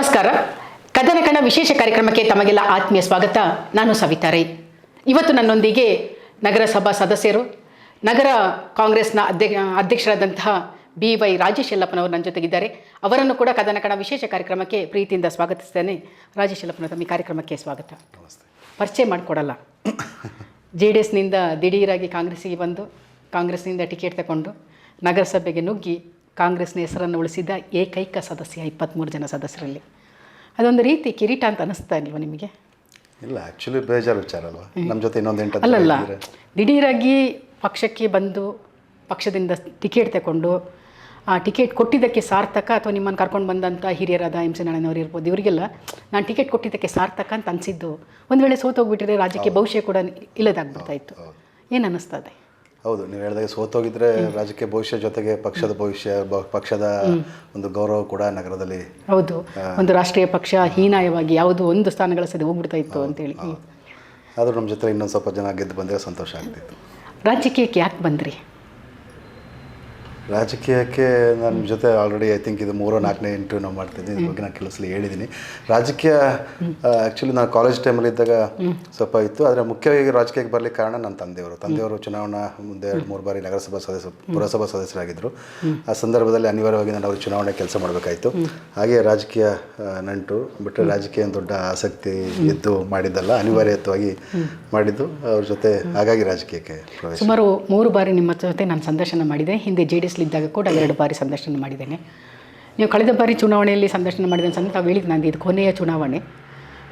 ನಮಸ್ಕಾರ. ಕದನ ಕಣ ವಿಶೇಷ ಕಾರ್ಯಕ್ರಮಕ್ಕೆ ತಮಗೆಲ್ಲ ಆತ್ಮೀಯ ಸ್ವಾಗತ. ನಾನು ಸವಿತಾ ರೈ ಇವತ್ತು ನನ್ನೊಂದಿಗೆ ನಗರಸಭಾ ಸದಸ್ಯರು, ನಗರ ಕಾಂಗ್ರೆಸ್ನ ಅಧ್ಯಕ್ಷ, ಅಧ್ಯಕ್ಷರಾದಂತಹ ಬಿ ವೈ ರಾಜೇಶ್ ನನ್ನ ಜೊತೆಗಿದ್ದಾರೆ. ಅವರನ್ನು ಕೂಡ ಕದನ ಕಣ ವಿಶೇಷ ಕಾರ್ಯಕ್ರಮಕ್ಕೆ ಪ್ರೀತಿಯಿಂದ ಸ್ವಾಗತಿಸ್ತೇನೆ. ರಾಜೇಶ್ ತಮ್ಮ ಕಾರ್ಯಕ್ರಮಕ್ಕೆ ಸ್ವಾಗತ. ಪರಿಚಯ ಮಾಡಿಕೊಡಲ್ಲ. ಜೆ ಡಿ ಎಸ್ನಿಂದ ದಿಢೀರಾಗಿ ಕಾಂಗ್ರೆಸ್ಸಿಗೆ ಬಂದು, ಕಾಂಗ್ರೆಸ್ನಿಂದ ಟಿಕೆಟ್ ತಗೊಂಡು, ನಗರಸಭೆಗೆ ನುಗ್ಗಿ ಕಾಂಗ್ರೆಸ್ನ ಹೆಸರನ್ನು ಉಳಿಸಿದ ಏಕೈಕ ಸದಸ್ಯ ಇಪ್ಪತ್ತ್ಮೂರು ಜನ ಸದಸ್ಯರಲ್ಲಿ. ಅದೊಂದು ರೀತಿ ಕಿರೀಟ ಅಂತ ಅನಿಸ್ತಾ ಇಲ್ವಾ ನಿಮಗೆ? ಇಲ್ಲ ಆ್ಯಕ್ಚುಲಿ ಬೇಜಾರು ವಿಚಾರ ಅಲ್ವಾ? ನಮ್ಮ ಜೊತೆ ಇನ್ನೊಂದು ಎಂಟು ಅಲ್ಲಲ್ಲ ದಿಢೀರಾಗಿ ಪಕ್ಷಕ್ಕೆ ಬಂದು ಪಕ್ಷದಿಂದ ಟಿಕೆಟ್ ತಗೊಂಡು ಆ ಟಿಕೆಟ್ ಕೊಟ್ಟಿದ್ದಕ್ಕೆ ಸಾರ್ಥಕ ಅಥವಾ ನಿಮ್ಮನ್ನು ಕರ್ಕೊಂಡು ಬಂದಂಥ ಹಿರಿಯರಾದ ಎಂ ಸಿ ನಾರಾಯಣವ್ರು ಇರ್ಬೋದು ಇವರಿಗೆಲ್ಲ ನಾನು ಟಿಕೆಟ್ ಕೊಟ್ಟಿದ್ದಕ್ಕೆ ಸಾರ್ಥಕ ಅಂತ ಅನಿಸಿದ್ದು ಒಂದು ವೇಳೆ ಸೋತೋಗ್ಬಿಟ್ರೆ ರಾಜ್ಯಕ್ಕೆ ಭವಿಷ್ಯ ಕೂಡ ಇಲ್ಲದಾಗ್ಬಿಡ್ತಾ ಇತ್ತು. ಏನು ಅನ್ನಿಸ್ತದೆ ಹೌದು ನೀವು ಹೇಳಿದಾಗ ಸೋತೋಗಿದ್ರೆ ರಾಜಕೀಯ ಭವಿಷ್ಯ ಜೊತೆಗೆ ಪಕ್ಷದ ಭವಿಷ್ಯ ಪಕ್ಷದ ಒಂದು ಗೌರವ ಕೂಡ ನಗರದಲ್ಲಿ ಹೌದು ಒಂದು ರಾಷ್ಟ್ರೀಯ ಪಕ್ಷ ಹೀನಾಯವಾಗಿ ಯಾವುದು ಒಂದು ಸ್ಥಾನಗಳ ಸರಿ ಹೋಗ್ಬಿಡ್ತಾ ಇತ್ತು ಅಂತೇಳಿ. ಆದರೂ ನಮ್ಮ ಜೊತೆ ಇನ್ನೊಂದು ಸ್ವಲ್ಪ ಜನ ಗೆದ್ದು ಬಂದರೆ ಸಂತೋಷ ಆಗ್ತಿತ್ತು. ರಾಜಕೀಯಕ್ಕೆ ಯಾಕೆ ಬಂದ್ರಿ? ರಾಜಕೀಯಕ್ಕೆ ನನ್ನ ಜೊತೆ ಆಲ್ರೆಡಿ ಐ ಥಿಂಕ್ ಇದು ಮೂರೋ, ನಾಲ್ಕನೇ ಇಂಟರ್ವ್ಯೂ ನಾವು ಮಾಡ್ತಿದ್ದೀನಿ ಇದ್ರ ಬಗ್ಗೆ ನಾನು ಕೆಲಸಲಿ ಹೇಳಿದ್ದೀನಿ ರಾಜಕೀಯ ಆ್ಯಕ್ಚುಲಿ ನಾನು ಕಾಲೇಜ್ ಟೈಮಲ್ಲಿ ಇದ್ದಾಗ ಸ್ವಲ್ಪ ಇತ್ತು. ಆದರೆ ಮುಖ್ಯವಾಗಿ ರಾಜಕೀಯಕ್ಕೆ ಬರಲಿಕ್ಕೆ ಕಾರಣ ನನ್ನ ತಂದೆಯವರು. ತಂದೆಯವರು ಚುನಾವಣಾ ಮುಂದೆ ಎರಡು, ಮೂರು ಬಾರಿ ನಗರಸಭಾ ಸದಸ್ಯ, ಪುರಸಭಾ ಸದಸ್ಯರಾಗಿದ್ದರು ಆ ಸಂದರ್ಭದಲ್ಲಿ ಅನಿವಾರ್ಯವಾಗಿ ನಾನು ಅವರು ಚುನಾವಣೆ ಕೆಲಸ ಮಾಡಬೇಕಾಯಿತು. ಹಾಗೆ ರಾಜಕೀಯ ನಂಟು ಬಿಟ್ಟರೆ ರಾಜಕೀಯ ದೊಡ್ಡ ಆಸಕ್ತಿ ಇದ್ದು ಮಾಡಿದ್ದಲ್ಲ, ಅನಿವಾರ್ಯತ್ವವಾಗಿ ಮಾಡಿದ್ದು. ಅವ್ರ ಜೊತೆ ಹಾಗಾಗಿ ರಾಜಕೀಯಕ್ಕೆ ಸುಮಾರು ಮೂರು ಬಾರಿ ನಿಮ್ಮ ಜೊತೆ ನಾನು ಸಂದರ್ಶನ ಮಾಡಿದೆ. ಹಿಂದೆ ಜೆ ಡಿ ಎಸ್ಲಿದ್ದಾಗ ಕೂಡ ಎರಡು ಬಾರಿ ಸಂದರ್ಶನ ಮಾಡಿದ್ದೇನೆ. ನೀವು ಕಳೆದ ಬಾರಿ ಚುನಾವಣೆಯಲ್ಲಿ ಸಂದರ್ಶನ ಮಾಡಿದ ಅಂತ ಹೇಳಿದ್ದು ನಾನು ಇದು ಕೊನೆಯ ಚುನಾವಣೆ.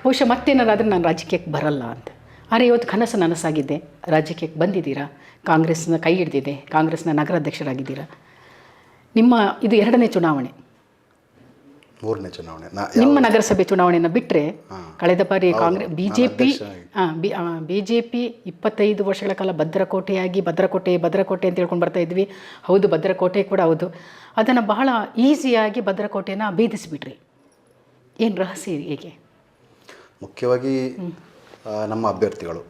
ಬಹುಶಃ ಮತ್ತೇನಾದರೂ ನಾನು ರಾಜಕೀಯಕ್ಕೆ ಬರಲ್ಲ ಅಂತ. ಆದರೆ ಇವತ್ತು ಕನಸು ನನಸಾಗಿದೆ. ರಾಜಕೀಯಕ್ಕೆ ಬಂದಿದ್ದೀರಾ? ಕಾಂಗ್ರೆಸ್ನ ಕೈ ಹಿಡಿದಿದೆ. ಕಾಂಗ್ರೆಸ್ನ ನಗರಾಧ್ಯಕ್ಷರಾಗಿದ್ದೀರಾ? ನಿಮ್ಮ ಇದು ಎರಡನೇ ಚುನಾವಣೆ. ಮೂರನೇ ಚುನಾವಣೆ. ನಿಮ್ಮ ನಗರಸಭೆ ಚುನಾವಣೆಯನ್ನು ಬಿಟ್ಟರೆ ಕಳೆದ ಬಾರಿ Congress B J P B J P ಇಪ್ಪತ್ತೈದು ವರ್ಷಗಳ ಕಾಲ ಭದ್ರಕೋಟೆಯಾಗಿ ಭದ್ರಕೋಟೆ ಭದ್ರಕೋಟೆ ಅಂತ ಹೇಳ್ಕೊಂಡು ಬರ್ತಾ ಇದ್ವಿ. ಹೌದು ಭದ್ರಕೋಟೆ ಕೂಡ ಹೌದು. ಅದನ್ನು ಬಹಳ ಈಸಿಯಾಗಿ ಭದ್ರಕೋಟೆನ ಭೇದಿಸಿಬಿಟ್ರಿ. ಏನು ರಹಸ್ಯ ಹೇಗೆ? ಮುಖ್ಯವಾಗಿ ನಮ್ಮ ಅಭ್ಯರ್ಥಿಗಳು.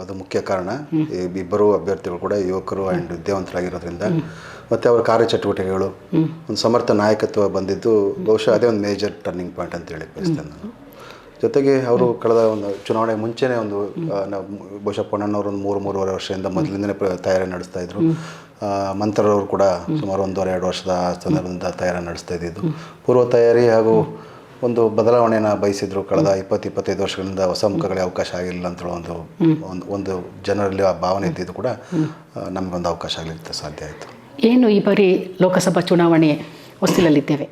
ಅದು ಮುಖ್ಯ ಕಾರಣ. ಇಬ್ಬರು ಅಭ್ಯರ್ಥಿಗಳು ಕೂಡ ಯುವಕರು ಆ್ಯಂಡ್ ವಿದ್ಯಾವಂತರಾಗಿರೋದ್ರಿಂದ ಮತ್ತು ಅವರ ಕಾರ್ಯಚಟುವಟಿಕೆಗಳು. ಒಂದು ಸಮರ್ಥ ನಾಯಕತ್ವ ಬಂದಿದ್ದು ಬಹುಶಃ ಅದೇ ಒಂದು ಮೇಜರ್ ಟರ್ನಿಂಗ್ ಪಾಯಿಂಟ್ ಅಂತ ಹೇಳಿ ಬಯಸ್ತೇನೆ ನಾನು. ಜೊತೆಗೆ ಅವರು ಕಳೆದ ಒಂದು ಚುನಾವಣೆ ಮುಂಚೆನೇ ಒಂದು ನಾವು ಬಹುಶಃ ಪೊನ್ನಣ್ಣವರು ಒಂದು ಮೂರು ಮೂರುವರೆ ವರ್ಷದಿಂದ ಮೊದಲಿಂದನೇ ತಯಾರಿ ನಡೆಸ್ತಾ ಇದ್ರು. ಮಂತ್ರರವರು ಕೂಡ ಸುಮಾರು ಒಂದೂವರೆ ಎರಡು ವರ್ಷದ ಸಂದರ್ಭದಿಂದ ತಯಾರಿ ನಡೆಸ್ತಾ ಇದ್ದಿದ್ದು. ಪೂರ್ವ ತಯಾರಿ ಹಾಗೂ ಒಂದು ಬದಲಾವಣೆಯನ್ನು ಬಯಸಿದ್ರು ಕಳೆದ ಇಪ್ಪತ್ತು ಇಪ್ಪತ್ತೈದು ವರ್ಷಗಳಿಂದ ಹೊಸ ಮುಖಗಳಿಗೆ ಅವಕಾಶ ಆಗಿಲ್ಲ ಅಂತ ಒಂದು ಒಂದು ಒಂದು ಜನರಲ್ಲಿ ಆ ಭಾವನೆ ಇದ್ದಿದ್ದು ಕೂಡ ನಮಗೊಂದು ಅವಕಾಶ ಆಗಲಿಕ್ಕೆ ಸಾಧ್ಯ ಆಯಿತು. ಏನು ಈ ಬಾರಿ ಲೋಕಸಭಾ ಚುನಾವಣೆ ಹೊಸ್ತಿಲಲ್ಲಿದ್ದೇವೆ?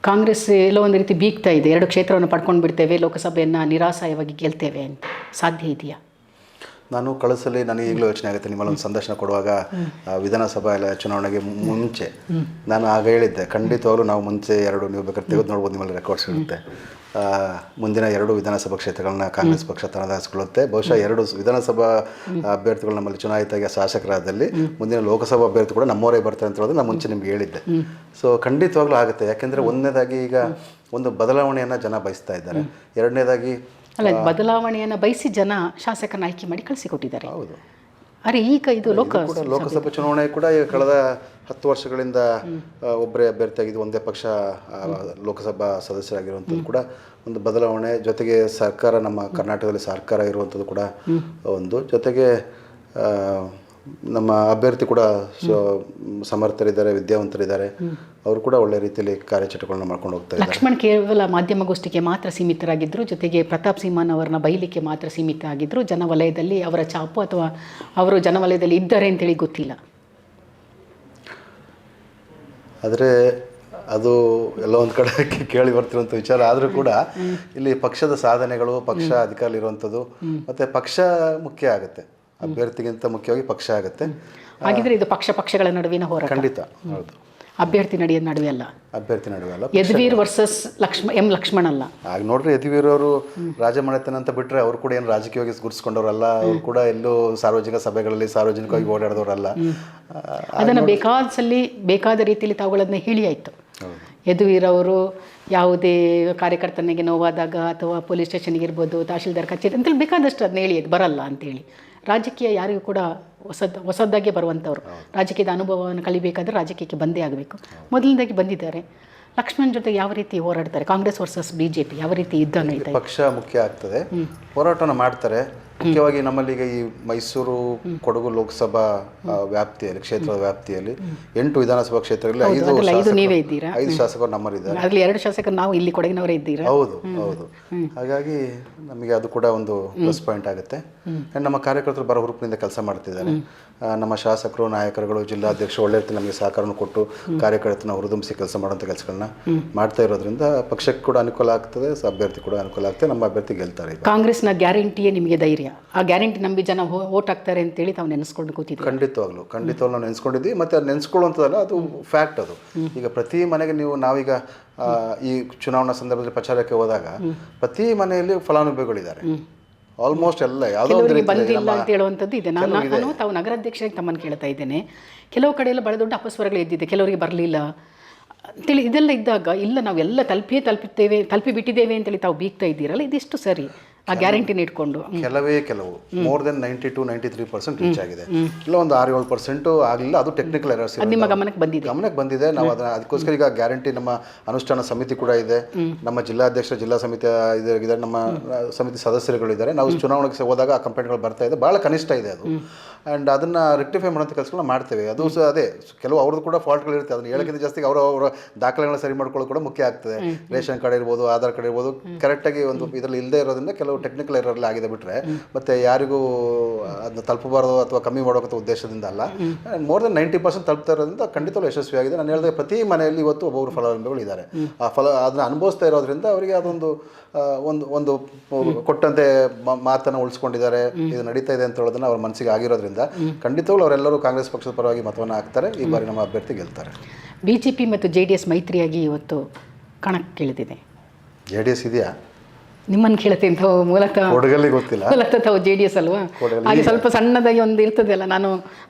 ಕಾಂಗ್ರೆಸ್ ಎಲ್ಲೋ ಒಂದು ರೀತಿ ಬೀಗ್ತಾ ಇದೆ. ಎರಡು ಕ್ಷೇತ್ರವನ್ನು ಪಡ್ಕೊಂಡು ಬಿಡ್ತೇವೆ ಲೋಕಸಭೆಯನ್ನು ನಿರಾಸಾಯವಾಗಿ ಗೆಲ್ತೇವೆ ಅಂತ. ಸಾಧ್ಯ ಇದೆಯಾ? ನಾನು ಕಳಿಸಲಿ ನನಗೆ ಈಗಲೂ ಯೋಚನೆ ಆಗುತ್ತೆ. ನಿಮ್ಮಲ್ಲಿ ಒಂದು ಸಂದರ್ಶನ ಕೊಡುವಾಗ ವಿಧಾನಸಭಾ ಎಲ್ಲ ಚುನಾವಣೆಗೆ ಮುಂಚೆ ನಾನು ಆಗ ಹೇಳಿದ್ದೆ ಖಂಡಿತವಾಗ್ಲೂ ನಾವು ಮುಂಚೆ ಎರಡು ನೀವು ಬೇಕಾದ್ರೆ ತೆಗೆದು ನೋಡ್ಬೋದು ನಿಮ್ಮಲ್ಲಿ ರೆಕಾರ್ಡ್ಸ್ ಇರುತ್ತೆ. ಮುಂದಿನ ಎರಡು ವಿಧಾನಸಭಾ ಕ್ಷೇತ್ರಗಳನ್ನ ಕಾಂಗ್ರೆಸ್ ಪಕ್ಷ ತನ್ನದಾಗಿಸ್ಕೊಳ್ಳುತ್ತೆ ಬಹುಶಃ ಎರಡು ವಿಧಾನಸಭಾ ಅಭ್ಯರ್ಥಿಗಳು ನಮ್ಮಲ್ಲಿ ಚುನಾಯಿತಾಗಿ ಶಾಸಕರಾದಲ್ಲಿ ಮುಂದಿನ ಲೋಕಸಭಾ ಅಭ್ಯರ್ಥಿ ಕೂಡ ನಮ್ಮವರೇ ಬರ್ತಾರೆ ಅಂತ ಹೇಳೋದು ನಾನು ಮುಂಚೆ ನಿಮ್ಗೆ ಹೇಳಿದ್ದೆ. ಸೊ ಖಂಡಿತವಾಗ್ಲೂ ಆಗುತ್ತೆ. ಯಾಕೆಂದರೆ ಒಂದನೇದಾಗಿ ಈಗ ಒಂದು ಬದಲಾವಣೆಯನ್ನು ಜನ ಬಯಸ್ತಾ ಇದ್ದಾರೆ. ಎರಡನೇದಾಗಿ ಅಲ್ಲ ಬದಲಾವಣೆಯನ್ನು ಬಯಸಿ ಜನ ಶಾಸಕರನ್ನ ಆಯ್ಕೆ ಮಾಡಿ ಕಳಿಸಿಕೊಟ್ಟಿದ್ದಾರೆ. ಹೌದು. ಅರೆ ಈಗ ಇದು ಲೋಕ ಲೋಕಸಭೆ ಚುನಾವಣೆ ಕೂಡ ಈಗ ಕಳೆದ ಹತ್ತು ವರ್ಷಗಳಿಂದ ಒಬ್ಬರೇ ಅಭ್ಯರ್ಥಿಯಾಗಿದ್ದು ಒಂದೇ ಪಕ್ಷ ಲೋಕಸಭಾ ಸದಸ್ಯರಾಗಿರುವಂಥದ್ದು ಕೂಡ ಒಂದು ಬದಲಾವಣೆ. ಜೊತೆಗೆ ಸರ್ಕಾರ ನಮ್ಮ ಕರ್ನಾಟಕದಲ್ಲಿ ಸರ್ಕಾರ ಇರುವಂಥದ್ದು ಕೂಡ ಒಂದು. ಜೊತೆಗೆ ನಮ್ಮ ಅಭ್ಯರ್ಥಿ ಕೂಡ ಸಮರ್ಥರಿದ್ದಾರೆ ವಿದ್ಯಾವಂತರಿದ್ದಾರೆ. ಅವರು ಕೂಡ ಒಳ್ಳೆ ರೀತಿಯಲ್ಲಿ ಕಾರ್ಯಚಟುವಟಿಕೆಗಳನ್ನ ಮಾಡ್ಕೊಂಡು ಹೋಗ್ತಾ ಇದ್ದಾರೆ. ಲಕ್ಷ್ಮಣ್ ಕೇವಲ ಮಾಧ್ಯಮಗೋಷ್ಠಿಗೆ ಮಾತ್ರ ಸೀಮಿತರಾಗಿದ್ದರು ಜೊತೆಗೆ ಪ್ರತಾಪ್ ಸಿಂಹನ್ ಅವರನ್ನ ಬೈಲಿಕ್ಕೆ ಮಾತ್ರ ಸೀಮಿತ ಆಗಿದ್ದರು ಜನವಲಯದಲ್ಲಿ ಅವರ ಚಾಪು ಅಥವಾ ಅವರು ಜನವಲಯದಲ್ಲಿ ಇದ್ದಾರೆ ಅಂತೇಳಿ ಗೊತ್ತಿಲ್ಲ. ಆದರೆ ಅದು ಎಲ್ಲ ಒಂದು ಕಡೆ ಕೇಳಿ ಬರ್ತಿರುವಂಥ ವಿಚಾರ. ಆದರೂ ಕೂಡ ಇಲ್ಲಿ ಪಕ್ಷದ ಸಾಧನೆಗಳು ಪಕ್ಷ ಅಧಿಕಾರ ಇರುವಂಥದ್ದು ಮತ್ತು ಪಕ್ಷ ಮುಖ್ಯ ಆಗುತ್ತೆ. ಅಭ್ಯರ್ಥಿಗಿಂತ ಮುಖ್ಯವಾಗಿ ಪಕ್ಷ ಆಗುತ್ತೆ. ಹಾಗಿದ್ರೆ ಇದು ಪಕ್ಷ ಪಕ್ಷಗಳ ನಡುವಿನ ಹೋರಾಟ. ಖಂಡಿತ ಹೌದು. ಅಭ್ಯರ್ಥಿ ನಡೆಯ ನಡುವೆ ಅಲ್ಲ. ಅಭ್ಯರ್ಥಿ ನಡುವೆ ಅಲ್ಲ ಯದುವೀರ್ ವರ್ಸಸ್ ಲಕ್ಷ್ಮ ಎಂ ಲಕ್ಷ್ಮಣ ಅಲ್ಲ. ಆಗ ನೋಡ್ರಿ ಯದುವೀರ್ ಅವರು ರಾಜಮನೆತನ ಅಂತ ಬಿಟ್ರೆ ಅವರು ಕೂಡ ಏನು ರಾಜಕೀಯವಾಗಿ ಗುರುಸ್ಕೊಂಡವರಲ್ಲ ಅವ್ರು ಕೂಡ ಎಲ್ಲೂ ಸಾರ್ವಜನಿಕ ಸಭೆಗಳಲ್ಲಿ ಸಾರ್ವಜನಿಕವಾಗಿ ಓಡಾಡಿದವರಲ್ಲ. ಅದನ್ನ ಬೇಕಾದ ಸಲ್ಲಿ ಬೇಕಾದ ರೀತಿಯಲ್ಲಿ ತಾವುಗಳನ್ನ ಹೇಳಿ ಆಯಿತು. ಯದುವೀರ್ ಅವರು ಯಾವುದೇ ಕಾರ್ಯಕರ್ತನಿಗೆ ನೋವಾದಾಗ ಅಥವಾ ಪೊಲೀಸ್ ಸ್ಟೇಷನ್ಗೆ ಇರ್ಬೋದು ತಹಶೀಲ್ದಾರ್ ಕಚೇರಿ ಅಂತೇಳಿ ಬೇಕಾದಷ್ಟು ಅದನ್ನ ಹೇಳಿ ಬರಲ್ಲ ಬರಲ್ಲ ಅಂತೇಳಿ. ರಾಜಕೀಯ ಯಾರಿಗೂ ಕೂಡ ಹೊಸದ್ ಹೊಸದಾಗೆ ಬರುವಂಥವ್ರು ರಾಜಕೀಯದ ಅನುಭವವನ್ನು ಕಲಿಬೇಕಾದ್ರೆ ರಾಜಕೀಯಕ್ಕೆ ಬಂದೇ ಆಗಬೇಕು. ಮೊದಲನೇದಾಗಿ ಬಂದಿದ್ದಾರೆ. ಲಕ್ಷ್ಮಣ್ ಜೊತೆ ಯಾವ ರೀತಿ ಹೋರಾಡ್ತಾರೆ? Congress versus B J P ಯಾವ ರೀತಿ ಯುದ್ಧ ಪಕ್ಷ ಮುಖ್ಯ ಆಗ್ತದೆ. ಹೋರಾಟನ ಮಾಡ್ತಾರೆ. ಮುಖ್ಯವಾಗಿ ನಮ್ಮಲ್ಲಿ ಈಗ ಈ ಮೈಸೂರು ಕೊಡಗು ಲೋಕಸಭಾ ವ್ಯಾಪ್ತಿಯಲ್ಲಿ ಕ್ಷೇತ್ರದ ವ್ಯಾಪ್ತಿಯಲ್ಲಿ ಎಂಟು ವಿಧಾನಸಭಾ ಕ್ಷೇತ್ರಗಳಲ್ಲಿ ಐದು ಶಾಸಕರು- ನೀವೇ ಇದ್ದೀರಾ? ಐದು ಶಾಸಕರು ನಮ್ಮಲ್ಲಿದ್ದಾರೆ. ಅದರಲ್ಲಿ ಎರಡು ಶಾಸಕರು ನಾವು ಇಲ್ಲಿ ಕೊಡಗಿನವರೇ ಇದ್ದೀರಾ? ಹೌದು ಹೌದು. ಹಾಗಾಗಿ ನಮಗೆ ಅದು ಕೂಡ ಒಂದು ಪ್ಲಸ್ ಪಾಯಿಂಟ್ ಆಗುತ್ತೆ. And ನಮ್ಮ ಕಾರ್ಯಕರ್ತರು ಬರೋ ಹುರುಪಿನಿಂದ ಕೆಲಸ ಮಾಡ್ತಿದ್ದಾರೆ. ಆ, ನಮ್ಮ ಶಾಸಕರು ನಾಯಕರುಗಳು ಜಿಲ್ಲಾಧ್ಯಕ್ಷರು ಒಳ್ಳೆ ರೀತಿ ನಮಗೆ ಸಹಕಾರವನ್ನು ಕೊಟ್ಟು ಕಾರ್ಯಕರ್ತನ ಹುರಿದುಂಬಿಸಿ ಕೆಲಸ ಮಾಡುವಂಥ ಕೆಲಸಗಳನ್ನ ಮಾಡ್ತಾ ಇರೋದ್ರಿಂದ ಪಕ್ಷಕ್ಕೆ ಕೂಡ ಅನುಕೂಲ ಆಗ್ತದೆ ಸ- ಅಭ್ಯರ್ಥಿ ಕೂಡ ಅನುಕೂಲ ಆಗ್ತದೆ ನಮ್ಮ ಅಭ್ಯರ್ಥಿ ಗೆಲ್ತಾರೆ ಕಾಂಗ್ರೆಸ್ನ ಗ್ಯಾರಂಟಿಯೇ ನಿಮಗೆ ಧೈರ್ಯ. ಆ ಗ್ಯಾರಂಟಿ ನಂಬಿ ಜನ ಓಟ್ ಹಾಕ್ತಾರೆ ಅಂತೇಳಿ ತಾವು ನೆನೆಸ್ಕೊಂಡು ಕೂತಿದ್ರು ಖಂಡಿತವಾಗ್ಲು ಖಂಡಿತವಾಗ್ಲು ನಾವು ನೆನೆಸ್ಕೊಂಡಿದ್ವಿ ಮತ್ತೆ ಅದು ನೆನೆಸ್ಕೊಳ್ಳುವಂಥದ್ದಲ್ಲ ಅದು ಫ್ಯಾಕ್ಟ್ ಅದು. ಈಗ ಪ್ರತಿ ಮನೆಗೆ ನೀವು ನಾವೀಗ ಈ ಚುನಾವಣಾ ಸಂದರ್ಭದಲ್ಲಿ ಪ್ರಚಾರಕ್ಕೆ ಹೋದಾಗ ಪ್ರತಿ ಮನೆಯಲ್ಲಿ ಫಲಾನುಭವಿಗಳಿದ್ದಾರೆ. ಆಲ್ಮೋಸ್ಟ್ ಎಲ್ಲ ಯಾವುದೋ ಒಂದು ಬಂದಿಲ್ಲ ಅಂತ ಹೇಳುವಂಥದ್ದು ಇದೆ. ನಾನು ನಾನು ತಾವು ನಗರಾಧ್ಯಕ್ಷರಿಗೆ ತಮ್ಮನ್ನು ಕೇಳ್ತಾ ಇದ್ದೇನೆ. ಕೆಲವು ಕಡೆ ಎಲ್ಲ ಬಹಳ ದೊಡ್ಡ ಅಪಸ್ವರಗಳು ಎದ್ದಿದೆ. ಕೆಲವರಿಗೆ ಬರಲಿಲ್ಲ. ಅಂತೇಳಿ ಇದೆಲ್ಲ ಇದ್ದಾಗ ಇಲ್ಲ ನಾವೆಲ್ಲ ತಲುಪಿಯೇ ತಲುಪುತ್ತೇವೆ ತಲುಪಿ ಬಿಟ್ಟಿದ್ದೇವೆ ಅಂತೇಳಿ ತಾವು ಬೀಗ್ತಾ ಇದ್ದೀರಲ್ಲ ಇದಿಷ್ಟು ಸರಿ. ಆ ಗ್ಯಾರಂಟಿನ ಇಟ್ಕೊಂಡು. ಕೆಲವೇ ಕೆಲವು more than ninety two ninety three percent reach ಆಗಿದೆ. ಇಲ್ಲ ಒಂದು ಆರು ಏಳು ಪರ್ಸೆಂಟು ಆಗಲಿಲ್ಲ ಅದು ಟೆಕ್ನಿಕಲ್ ಎರರ್ಸ್ ನಿಮ್ಮ ಗಮನಕ್ಕೆ ಬಂದಿದೆ. ಗಮನಕ್ಕೆ ಬಂದಿದೆ ನಾವು ಅದನ್ನ ಅದಕ್ಕೋಸ್ಕರ ಈಗ ಗ್ಯಾರಂಟಿ ನಮ್ಮ ಅನುಷ್ಠಾನ ಸಮಿತಿ ಕೂಡ ಇದೆ. ನಮ್ಮ ಜಿಲ್ಲಾಧ್ಯಕ್ಷ ಜಿಲ್ಲಾ ಸಮಿತಿ ಇದ್ದಾರೆ ನಮ್ಮ ಸಮಿತಿ ಸದಸ್ಯರುಗಳಿದ್ದಾರೆ. ನಾವು ಚುನಾವಣೆಗೆ ಹೋದಾಗ ಆ ಕಂಪ್ಲೇಂಟ್ಗಳು ಬರ್ತಾ ಇದೆ. ಭಾಳ ಕನಿಷ್ಠ ಇದೆ ಅದು. ಆ್ಯಂಡ್ ಅದನ್ನ ರೆಕ್ಟಿಫೈ ಮಾಡೋಂಥ ಕೆಲಸಗಳನ್ನ ಮಾಡ್ತೇವೆ. ಅದು ಸಹ ಅದೇ ಕೆಲವು ಅವ್ರದ್ದು ಕೂಡ ಫಾಲ್ಟ್ಗಳು ಇರುತ್ತೆ. ಅದನ್ನ ಹೇಳೋಕ್ಕಿಂತ ಜಾಸ್ತಿ ಅವರು ಅವರ ದಾಖಲೆಗಳನ್ನ ಸರಿ ಮಾಡ್ಕೊಳ್ಳೋದು ಕೂಡ ಮುಖ್ಯ ಆಗ್ತದೆ. ರೇಷನ್ ಕಾರ್ಡ್ ಇರ್ಬೋದು ಆಧಾರ್ ಕಾರ್ಡ್ ಇರ್ಬೋದು ಕರೆಕ್ಟಾಗಿ ಒಂದು ಇದರಲ್ಲಿ ಇಲ್ಲದೆ ಇರೋದ್ರಿಂದ ಕೆಲವು ಟೆಕ್ನಿಕಲ್ ಎರರಲ್ಲಿ ಆಗಿದೆ ಬಿಟ್ಟರೆ ಮತ್ತೆ ಯಾರಿಗೂ ಅದನ್ನ ತಲುಪಬಾರ್ದು ಅಥವಾ ಕಮ್ಮಿ ಮಾಡೋಕ್ಕಂಥ ಉದ್ದೇಶದಿಂದ ಅಲ್ಲ. ಮೋರ್ ದೆನ್ ನೈಂಟಿ ಪರ್ಸೆಂಟ್ ತಲುಪ್ತಾ ಇರೋದ್ರಿಂದ ಖಂಡಿತವಾಗ್ಲೂ ಯಶಸ್ವಿಯಾಗಿದೆ. ನಾನು ಹೇಳಿದೆ ಪ್ರತಿ ಮನೆಯಲ್ಲಿ ಇವತ್ತು ಒಬ್ಬೊಬ್ಬರು ಫಲಾನುಭವಿಗಳು ಇದ್ದಾರೆ. ಆ ಫಲ ಅದನ್ನ ಅನುಭವಿಸ್ತಾ ಇರೋದ್ರಿಂದ ಅವರಿಗೆ ಅದೊಂದು ಒಂದು ಒಂದು ಕೊಟ್ಟಂತೆ ಮಾತನ್ನು ಉಳಿಸ್ಕೊಂಡಿದ್ದಾರೆ. ಇದು ನಡೀತಾ ಇದೆ ಅಂತ ಹೇಳೋದನ್ನ ಅವ್ರ ಮನಸ್ಸಿಗೆ ಆಗಿರೋದ್ರಿಂದ ಖಂಡಿತವಾಗ್ಲೂ ಅವರೆಲ್ಲರೂ ಕಾಂಗ್ರೆಸ್ ಪಕ್ಷದ ಪರವಾಗಿ ಮತವನ್ನು ಹಾಕ್ತಾರೆ. ಈ ಬಾರಿ ನಮ್ಮ ಅಭ್ಯರ್ಥಿ ಗೆಲ್ತಾರೆ. ಬಿ ಜೆ ಪಿ ಮತ್ತು ಜೆ ಡಿ ಎಸ್ ಮೈತ್ರಿಯಾಗಿ ಇವತ್ತು ಕಣಕ್ಕೆ ಇಳಿದಿದೆ ಜೆ ಡಿ ಎಸ್ ಇದೆಯಾ? ನಿಮ್ಮನ್ನು ಕೇಳುತ್ತೆ ಅಂತ ಮೂಲತಃ. ಗೊತ್ತಿಲ್ಲ. ಮೂಲತಃ ತಾವು ಜೆ ಡಿ ಎಸ್ ಅಲ್ವಾ? ಹಾಗೆ ಸ್ವಲ್ಪ ಸಣ್ಣದಾಗಿ ಒಂದು ಇರ್ತದಲ್ಲ ನಾನು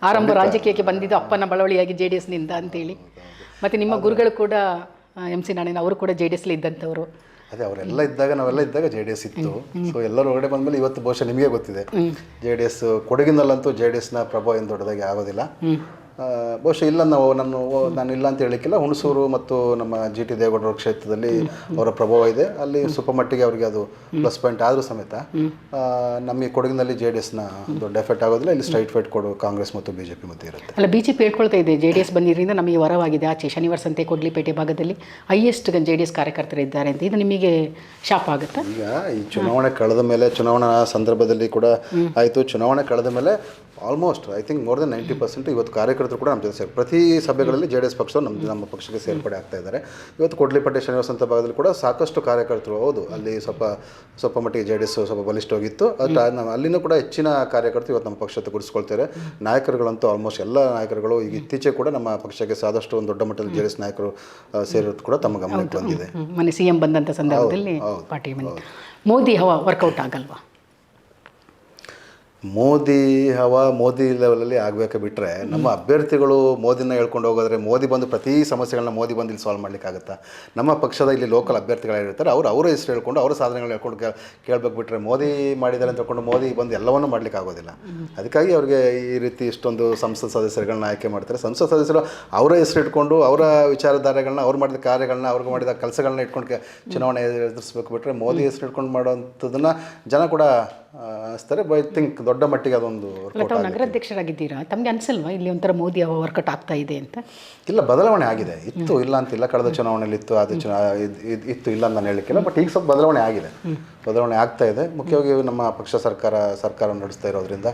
ಆರಂಭ ರಾಜಕೀಯಕ್ಕೆ ಬಂದಿದ್ದು ಅಪ್ಪನ ಬಳವಳಿಯಾಗಿ ಜೆ ಡಿ ಎಸ್ನಿಂದ ಅಂತೇಳಿ. ಮತ್ತು ನಿಮ್ಮ ಗುರುಗಳು ಕೂಡ ಎಂ ಸಿ ನಾರಾಯಣ ಅವರು ಕೂಡ ಜೆ ಡಿ ಎಸ್ಲಿ ಇದ್ದಂಥವರು. ಅದೇ ಅವರೆಲ್ಲ ಇದ್ದಾಗ ನಾವೆಲ್ಲ ಇದ್ದಾಗ ಜೆ ಡಿ ಎಸ್ ಇತ್ತು. ಸೊ ಎಲ್ಲರೂ ಹೊರಗಡೆ ಬಂದ್ಮೇಲೆ ಇವತ್ತು ಬಹುಶಃ ನಿಮಗೆ ಗೊತ್ತಿದೆ. ಜೆ ಡಿ ಎಸ್ ಕೊಡಗಿನಲ್ಲಂತೂ ಜೆ ಡಿ ಎಸ್ನ ಪ್ರಭಾವ ಏನು ದೊಡ್ಡದಾಗಿ ಆಗೋದಿಲ್ಲ. ಬಹುಶಃ ಇಲ್ಲ ನಾವು ನಾನು ನಾನು ಇಲ್ಲ ಅಂತ ಹೇಳಿಕ್ಕಿಲ್ಲ. ಹುಣಸೂರು ಮತ್ತು ನಮ್ಮ ಜಿ ಟಿ ದೇವೇಗೌಡರ ಕ್ಷೇತ್ರದಲ್ಲಿ ಅವರ ಪ್ರಭಾವ ಇದೆ. ಅಲ್ಲಿ ಸ್ವಲ್ಪ ಮಟ್ಟಿಗೆ ಅವರಿಗೆ ಅದು ಪ್ಲಸ್ ಪಾಯಿಂಟ್ ಆದರೂ ಸಮೇತ. ನಮಗೆ ನಮ್ಮ ಈ ಕೊಡಗಿನಲ್ಲಿ ಜೆ ಡಿ ಎಸ್ನ ದೊಡ್ಡ ಎಫೆಕ್ಟ್ ಆಗೋದಿಲ್ಲ. ಇಲ್ಲಿ ಸ್ಟ್ರೈಟ್ ಫೈಟ್ ಕೊಡು ಕಾಂಗ್ರೆಸ್ ಮತ್ತು ಬಿ ಜೆ ಪಿ ಮಧ್ಯೆ ಇರುತ್ತೆ. ಅಲ್ಲ ಬಿ ಜೆ ಪಿ ಹೇಳ್ಕೊಳ್ತಾ ಇದೆ. ಜೆ ಡಿ ಎಸ್ ಬಂದಿದ್ದರಿಂದ ನಮಗೆ ವರವಾಗಿದೆ. ಆಚೆ ಶನಿವಾರ ಸಂತೆ ಕೊಡ್ಲಿಪೇಟೆ ಭಾಗದಲ್ಲಿ ಹೈಯೆಸ್ಟ್ ಜೆ ಡಿ ಎಸ್ ಕಾರ್ಯಕರ್ತರಿದ್ದಾರೆ ಅಂತ. ಇದು ನಿಮಗೆ ಶಾಪ್ ಆಗುತ್ತೆ? ಈಗ ಈ ಚುನಾವಣೆ ಕಳೆದ ಮೇಲೆ ಚುನಾವಣಾ ಸಂದರ್ಭದಲ್ಲಿ ಕೂಡ ಆಯಿತು. ಚುನಾವಣೆ ಕಳೆದ ಮೇಲೆ almost I think more than ninety percent ಇವತ್ತು ಕಾರ್ಯಕರ್ತರು ಕೂಡ ನಮ್ಮ ಜೊತೆ ಸೇರಿ ಪ್ರತಿ ಸಭೆಗಳಲ್ಲಿ ಜೆ ಡಿ ಎಸ್ ಪಕ್ಷ ನಮ್ಮ ನಮ್ಮ ಪಕ್ಷಕ್ಕೆ ಸೇರ್ಪಡೆ ಆಗ್ತಾ ಇದ್ದಾರೆ. ಇವತ್ತು ಕೊಡ್ಲಿಪಟ್ಟೆ ಶನಿವಾರ ಅಂತ ಭಾಗದಲ್ಲಿ ಕೂಡ ಸಾಕಷ್ಟು ಕಾರ್ಯಕರ್ತರು ಹೌದು ಅಲ್ಲಿ ಸ್ವಲ್ಪ ಸ್ವಲ್ಪ ಮಟ್ಟಿಗೆ ಜೆ ಡಿ ಎಸ್ ಸ್ವಲ್ಪ ಬಲಿಷ್ಠವಾಗಿತ್ತು. ಅದು ಅಲ್ಲಿನೂ ಕೂಡ ಹೆಚ್ಚಿನ ಕಾರ್ಯಕರ್ತರು ಇವತ್ತು ನಮ್ಮ ಪಕ್ಷ ಗುಡಿಸ್ಕೊಳ್ತಾರೆ ನಾಯಕರುಗಳಂತೂ ಆಲ್ಮೋಸ್ಟ್ ಎಲ್ಲ ನಾಯಕರುಗಳು ಈಗ ಇತ್ತೀಚೆಗೆ ಕೂಡ ನಮ್ಮ ಪಕ್ಷಕ್ಕೆ ಸಾದಷ್ಟು ಒಂದು ದೊಡ್ಡ ಮಟ್ಟದಲ್ಲಿ ಜೆ ಡಿ ಎಸ್ ನಾಯಕರು ಸೇರೋದು ಕೂಡ ತಮ್ಮ ಗಮನಕ್ಕೆ ಬಂದಿದೆ. ಸಿ ಎಂ ಬಂದಂಥ ಸಂದರ್ಭದಲ್ಲಿ ಮೋದಿ ಹವಾ ವರ್ಕೌಟ್ ಆಗಲ್ವಾ? ಮೋದಿ ಹವಾ, ಮೋದಿ ಲೆವೆಲಲ್ಲಿ ಆಗಬೇಕು ಬಿಟ್ಟರೆ ನಮ್ಮ ಅಭ್ಯರ್ಥಿಗಳು ಮೋದಿನ ಹೇಳ್ಕೊಂಡು ಹೋಗೋದ್ರೆ ಮೋದಿ ಬಂದು ಪ್ರತಿ ಸಮಸ್ಯೆಗಳನ್ನ ಮೋದಿ ಬಂದು ಇಲ್ಲಿ ಸಾಲ್ವ್ ಮಾಡ್ಲಿಕ್ಕಾಗತ್ತಾ ನಮ್ಮ ಪಕ್ಷದ ಇಲ್ಲಿ ಲೋಕಲ್ ಅಭ್ಯರ್ಥಿಗಳಿರ್ತಾರೆ ಅವ್ರು ಅವರ ಹೆಸರು ಹೇಳ್ಕೊಂಡು ಅವರ ಸಾಧನೆಗಳು ಹೇಳ್ಕೊಂಡು ಕೇಳಬೇಕು ಬಿಟ್ಟರೆ ಮೋದಿ ಮಾಡಿದ್ದಾರೆ ಅಂತ ಹೇಳ್ಕೊಂಡು ಮೋದಿ ಬಂದು ಎಲ್ಲವನ್ನೂ ಮಾಡ್ಲಿಕ್ಕೆ ಆಗೋದಿಲ್ಲ. ಅದಕ್ಕಾಗಿ ಅವ್ರಿಗೆ ಈ ರೀತಿ ಇಷ್ಟೊಂದು ಸಂಸತ್ ಸದಸ್ಯರುಗಳನ್ನ ಆಯ್ಕೆ ಮಾಡ್ತಾರೆ. ಸಂಸತ್ ಸದಸ್ಯರು ಅವರ ಹೆಸರು ಇಟ್ಕೊಂಡು ಅವರ ವಿಚಾರಧಾರೆಗಳನ್ನ ಅವ್ರು ಮಾಡಿದ ಕಾರ್ಯಗಳನ್ನ ಅವ್ರಿಗೆ ಮಾಡಿದ ಕೆಲಸಗಳನ್ನ ಇಟ್ಕೊಂಡು ಚುನಾವಣೆ ಎದುರಿಸ್ಬೇಕು ಬಿಟ್ಟರೆ ಮೋದಿ ಹೆಸರು ಇಟ್ಕೊಂಡು ಮಾಡೋವಂಥದ್ದನ್ನು ಜನ ಕೂಡ ಅನಿಸ್ತಾರೆ ಬೈ ಥಿಂಕ್ ದೊಡ್ಡ ಮಟ್ಟಿಗೆ ಅದೊಂದು ತಾವು. ನಗರಾಧ್ಯಕ್ಷರಾಗಿದ್ದೀರಾ? ತಮಗೆ ಅನ್ಸಲ್ವಾ ಇಲ್ಲಿ ಒಂಥರ ಮೋದಿ ಅವ ವರ್ಕೌಟ್ ಆಗ್ತಾ ಇದೆ ಅಂತ? ಇಲ್ಲ ಬದಲಾವಣೆ ಆಗಿದೆ. ಇತ್ತು ಇಲ್ಲ ಅಂತಿಲ್ಲ. ಕಳೆದ ಚುನಾವಣೆಯಲ್ಲಿ ಇತ್ತು ಅದು ಚುನಾ ಇತ್ತು ಇಲ್ಲ ಅಂತ ನಾನು ಹೇಳಲಿಕ್ಕಿಲ್ಲ ಬಟ್ ಈಗ ಸ್ವಲ್ಪ ಬದಲಾವಣೆ ಆಗಿದೆ. ಬದಲಾವಣೆ ಆಗ್ತಾ ಇದೆ. ಮುಖ್ಯವಾಗಿ ನಮ್ಮ ಪಕ್ಷ ಸರ್ಕಾರ ಸರ್ಕಾರ ನಡೆಸ್ತಾ ಇರೋದ್ರಿಂದ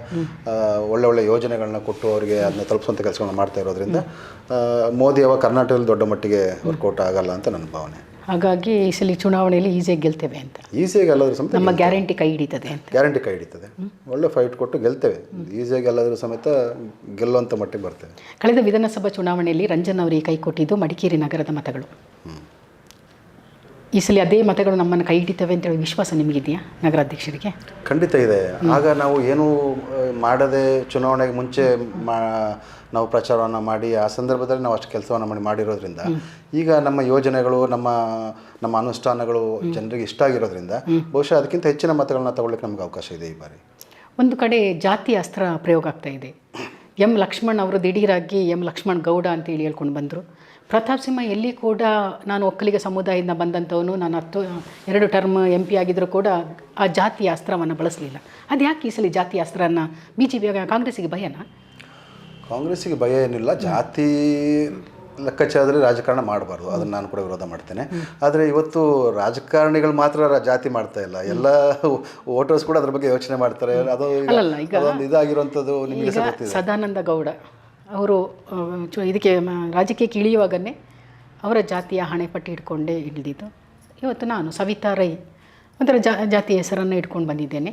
ಒಳ್ಳೆ ಒಳ್ಳೆ ಯೋಜನೆಗಳನ್ನ ಕೊಟ್ಟು ಅವರಿಗೆ ಅದನ್ನ ತಲುಪಿಸುವಂಥ ಕೆಲಸಗಳನ್ನ ಮಾಡ್ತಾ ಇರೋದ್ರಿಂದ ಮೋದಿ ಅವ ಕರ್ನಾಟಕದಲ್ಲಿ ದೊಡ್ಡ ಮಟ್ಟಿಗೆ ವರ್ಕೌಟ್ ಆಗಲ್ಲ ಅಂತ ನನ್ನ ಭಾವನೆ. ಹಾಗಾಗಿ ಈ ಸಲ ಚುನಾವಣೆಯಲ್ಲಿ ಈಸಿಯಾಗಿ ಗೆಲ್ತೇವೆ ಅಂತ. ಈಸಿಯಾಗಿ ಎಲ್ಲಾದರೂ ಸಮೇತ ನಮ್ಮ ಗ್ಯಾರಂಟಿ ಕೈ ಹಿಡಿತದೆ ಅಂತ. ಗ್ಯಾರಂಟಿ ಕೈ ಹಿಡಿತದೆ. ಒಳ್ಳೆ ಫೈಟ್ ಕೊಟ್ಟು ಗೆಲ್ತೇವೆ. ಈಸಿಯಾಗಿ ಎಲ್ಲಾದರೂ ಸಮೇತ ಗೆಲ್ಲುವಂಥ ಮಟ್ಟಿಗೆ ಬರ್ತೇವೆ. ಕಳೆದ ವಿಧಾನಸಭಾ ಚುನಾವಣೆಯಲ್ಲಿ ರಂಜನ್ ಅವರಿಗೆ ಕೈ ಕೊಟ್ಟಿದ್ದು ಮಡಿಕೇರಿ ನಗರದ ಮತಗಳು. ಈ ಸಲ ಅದೇ ಮತಗಳು ನಮ್ಮನ್ನು ಕೈ ಹಿಡಿತವೆ ಅಂತೇಳಿ ವಿಶ್ವಾಸ ನಿಮಗಿದೆಯಾ ನಗರಾಧ್ಯಕ್ಷರಿಗೆ? ಖಂಡಿತ ಇದೆ. ಆಗ ನಾವು ಏನು ಮಾಡದೆ ಚುನಾವಣೆಗೆ ಮುಂಚೆ ಮಾ ನಾವು ಪ್ರಚಾರವನ್ನು ಮಾಡಿ ಆ ಸಂದರ್ಭದಲ್ಲಿ ನಾವು ಅಷ್ಟು ಕೆಲಸವನ್ನು ಮಾಡಿ ಮಾಡಿರೋದ್ರಿಂದ ಈಗ ನಮ್ಮ ಯೋಜನೆಗಳು ನಮ್ಮ ನಮ್ಮ ಅನುಷ್ಠಾನಗಳು ಜನರಿಗೆ ಇಷ್ಟ ಆಗಿರೋದ್ರಿಂದ ಬಹುಶಃ ಅದಕ್ಕಿಂತ ಹೆಚ್ಚಿನ ಮತಗಳನ್ನ ತಗೊಳ್ಳಿಕ್ಕೆ ನಮ್ಗೆ ಅವಕಾಶ ಇದೆ ಈ ಬಾರಿ. ಒಂದು ಕಡೆ ಜಾತಿ ಅಸ್ತ್ರ ಪ್ರಯೋಗ ಆಗ್ತಾ ಇದೆ. ಎಂ ಲಕ್ಷ್ಮಣ್ ಅವರು ದಿಢೀರಾಗಿ ಎಂ ಲಕ್ಷ್ಮಣ್ ಗೌಡ ಅಂತೇಳಿ ಹೇಳ್ಕೊಂಡು ಬಂದರು. ಪ್ರತಾಪ್ ಸಿಂಹ ಎಲ್ಲಿ ಕೂಡ ನಾನು ಒಕ್ಕಲಿಗ ಸಮುದಾಯದಿಂದ ಬಂದಂಥವನು ನಾನು ಹತ್ತು ಎರಡು ಟರ್ಮ್ ಎಂ ಪಿ ಆಗಿದ್ದರೂ ಕೂಡ ಆ ಜಾತಿಯ ಅಸ್ತ್ರವನ್ನು ಬಳಸಲಿಲ್ಲ. ಅದು ಯಾಕೆ ಈ ಸಲ ಜಾತಿಯ ಅಸ್ತ್ರನ ಬಿ ಜೆ ಪಿ ಕಾಂಗ್ರೆಸ್ಸಿಗೆ ಭಯನಾ ಕಾಂಗ್ರೆಸ್ಸಿಗೆ ಭಯ ಏನಿಲ್ಲ ಜಾತಿ ಲೆಕ್ಕಾಚಾರದಲ್ಲಿ ರಾಜಕಾರಣ ಮಾಡಬಾರ್ದು. ಅದನ್ನು ನಾನು ಕೂಡ ವಿರೋಧ ಮಾಡ್ತೇನೆ. ಆದರೆ ಇವತ್ತು ರಾಜಕಾರಣಿಗಳು ಮಾತ್ರ ಜಾತಿ ಮಾಡ್ತಾ ಇಲ್ಲ. ಎಲ್ಲ ವೋಟರ್ಸ್ ಕೂಡ ಅದ್ರ ಬಗ್ಗೆ ಯೋಚನೆ ಮಾಡ್ತಾರೆ. ಅದು ಅದೊಂದು ಇದಾಗಿರುವಂಥದ್ದು ನಿಮಗೆ ಗೊತ್ತಿದೆ. ಸದಾನಂದ ಗೌಡ ಅವರು ಇದಕ್ಕೆ ರಾಜಕೀಯಕ್ಕೆ ಇಳಿಯುವಾಗನೇ ಅವರ ಜಾತಿಯ ಹಣೆಪಟ್ಟಿ ಇಟ್ಕೊಂಡೇ ಹಿಡಿದಿದ್ದು ಇವತ್ತು ನಾನು ಸವಿತಾ ರೈ ಒಂಥರ ಜಾ ಜಾತಿಯ ಹೆಸರನ್ನು ಇಟ್ಕೊಂಡು ಬಂದಿದ್ದೇನೆ.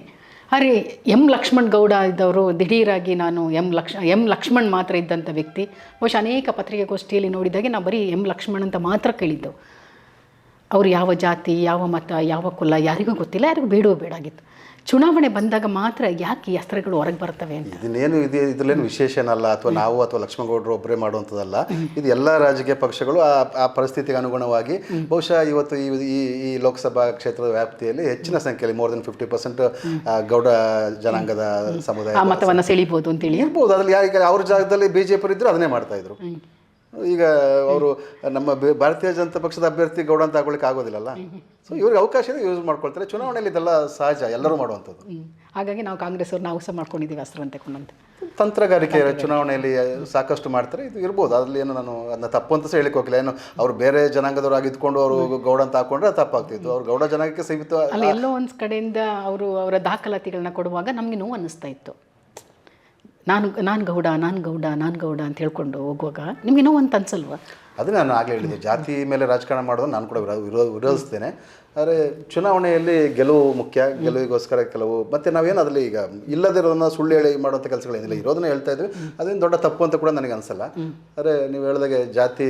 ಆದರೆ ಎಂ ಲಕ್ಷ್ಮಣ್ ಗೌಡ ಇದ್ದವರು ದಿಢೀರಾಗಿ ನಾನು ಎಂ ಲಕ್ಷ, ಎಂ ಲಕ್ಷ್ಮಣ್ ಮಾತ್ರ ಇದ್ದಂಥ ವ್ಯಕ್ತಿ. ಬಹುಶಃ ಅನೇಕ ಪತ್ರಿಕೆಗೋಷ್ಠಿಯಲ್ಲಿ ನೋಡಿದಾಗೆ ನಾವು ಬರೀ ಎಂ ಲಕ್ಷ್ಮಣ್ ಅಂತ ಮಾತ್ರ ಕೇಳಿದ್ದೆವು. ಅವರು ಯಾವ ಜಾತಿ ಯಾವ ಮತ ಯಾವ ಕುಲ ಯಾರಿಗೂ ಗೊತ್ತಿಲ್ಲ ಯಾರಿಗೂ ಬೇಡವೂ ಬೇಡಾಗಿತ್ತು. ಚುನಾವಣೆ ಬಂದಾಗ ಮಾತ್ರ ಯಾಕೆ ಈ ಅಸ್ತ್ರಗಳು ಹೊರಗೆ ಬರ್ತವೆ ಅಂತ? ಇದನ್ನೇನು ಇದೆ ಇದರಲ್ಲೇನು ವಿಶೇಷ ಏನಲ್ಲ ಅಥವಾ ನಾವು ಅಥವಾ ಲಕ್ಷ್ಮಣಗೌಡರು ಒಬ್ಬರೇ ಮಾಡುವಂಥದ್ದಲ್ಲ. ಇದು ಎಲ್ಲ ರಾಜಕೀಯ ಪಕ್ಷಗಳು ಆ ಆ ಪರಿಸ್ಥಿತಿಗೆ ಅನುಗುಣವಾಗಿ ಬಹುಶಃ ಇವತ್ತು ಈ ಈ ಈ ಲೋಕಸಭಾ ಕ್ಷೇತ್ರದ ವ್ಯಾಪ್ತಿಯಲ್ಲಿ ಹೆಚ್ಚಿನ ಸಂಖ್ಯೆಯಲ್ಲಿ more than fifty percent Gowda ಜನಾಂಗದ ಸಮುದಾಯ ಮತವನ್ನು ಸೆಳಿಬೋದು ಅಂತೇಳಿ. ಇರ್ಬೋದು. ಅದ್ರಲ್ಲಿ ಯಾರಿಗೆ ಅವ್ರ ಜಾಗದಲ್ಲಿ ಬಿ ಜೆ ಪಿ ಇದ್ರು ಅದನ್ನೇ ಮಾಡ್ತಾ ಇದ್ರು. ಈಗ ಅವರು ನಮ್ಮ ಭಾರತೀಯ ಜನತಾ ಪಕ್ಷದ ಅಭ್ಯರ್ಥಿ ಗೌಡ ಅಂತ ಹಾಕೊಳ್ಳಿಕ್ಕೆ ಆಗೋದಿಲ್ಲಲ್ಲ? ಸೊ ಇವ್ರಿಗೆ ಅವಕಾಶ ಇದೆ ಯೂಸ್ ಮಾಡ್ಕೊಳ್ತಾರೆ. ಚುನಾವಣೆಯಲ್ಲಿ ಇದೆಲ್ಲ ಸಹಜ ಎಲ್ಲರೂ ಮಾಡುವಂಥದ್ದು. ಹಾಗಾಗಿ ನಾವು ಕಾಂಗ್ರೆಸ್ ಅವ್ರು ನಾವು ಸಹ ಮಾಡ್ಕೊಂಡಿದ್ದೀವಿ ಅಸ್ತ್ರ ಅಂತ ತಗೊಂಡಂತೆ ತಂತ್ರಗಾರಿಕೆ ಚುನಾವಣೆಯಲ್ಲಿ ಸಾಕಷ್ಟು ಮಾಡ್ತಾರೆ. ಇದು ಇರ್ಬೋದು. ಅದರಲ್ಲಿ ಏನು ನಾನು ಅದನ್ನ ತಪ್ಪು ಅಂತ ಸಹ ಹೇಳಿಕ್ಕೆ ಹೋಗಿಲ್ಲ. ಏನು ಅವ್ರು ಬೇರೆ ಜನಾಂಗದವ್ರಾಗಿ ಇದ್ಕೊಂಡು ಅವರು ಗೌಡ ಅಂತ ಹಾಕೊಂಡ್ರೆ ಅದು ತಪ್ಪಾಗ್ತಿತ್ತು. ಅವ್ರು ಗೌಡ ಜನಾಂಗಕ್ಕೆ ಸೀಮಿತ ಅಲ್ಲ ಎಲ್ಲೋ ಒಂದು ಕಡೆಯಿಂದ ಅವರು ಅವರ ದಾಖಲಾತಿಗಳನ್ನ ಕೊಡುವಾಗ ನಮಗೆ ನೋವು ಅನ್ನಿಸ್ತಾ ಇತ್ತು. ನಾನು ನಾನು ಗೌಡ ನಾನು ಗೌಡ ನಾನು ಗೌಡ ಅಂತ ಹೇಳ್ಕೊಂಡು ಹೋಗುವಾಗ ನಿಮಗೆ ಏನೋ ಅಂತ ಅನ್ಸಲ್ವಾ? ಅದು ನಾನು ಆಗಲೇ ಹೇಳಿದೆ. ಜಾತಿ ಮೇಲೆ ರಾಜಕಾರಣ ಮಾಡೋದು ನಾನು ಕೂಡ ವಿರೋ ವಿರೋಧಿಸ್ತೇನೆ. ಆದರೆ ಚುನಾವಣೆಯಲ್ಲಿ ಗೆಲುವು ಮುಖ್ಯ ಗೆಲುವಿಗೋಸ್ಕರ ಕೆಲವು ಮತ್ತು ನಾವೇನು ಅದರಲ್ಲಿ ಈಗ ಇಲ್ಲದಿರೋದನ್ನ ಸುಳ್ಳು ಹೇಳಿ ಮಾಡುವಂಥ ಕೆಲಸಗಳೇನಿಲ್ಲ ಇರೋದನ್ನ ಹೇಳ್ತಾ ಇದ್ವಿ. ಅದೇನು ದೊಡ್ಡ ತಪ್ಪು ಅಂತ ಕೂಡ ನನಗೆ ಅನಿಸಲ್ಲ. ಆದರೆ ನೀವು ಹೇಳಿದಾಗೆ ಜಾತಿ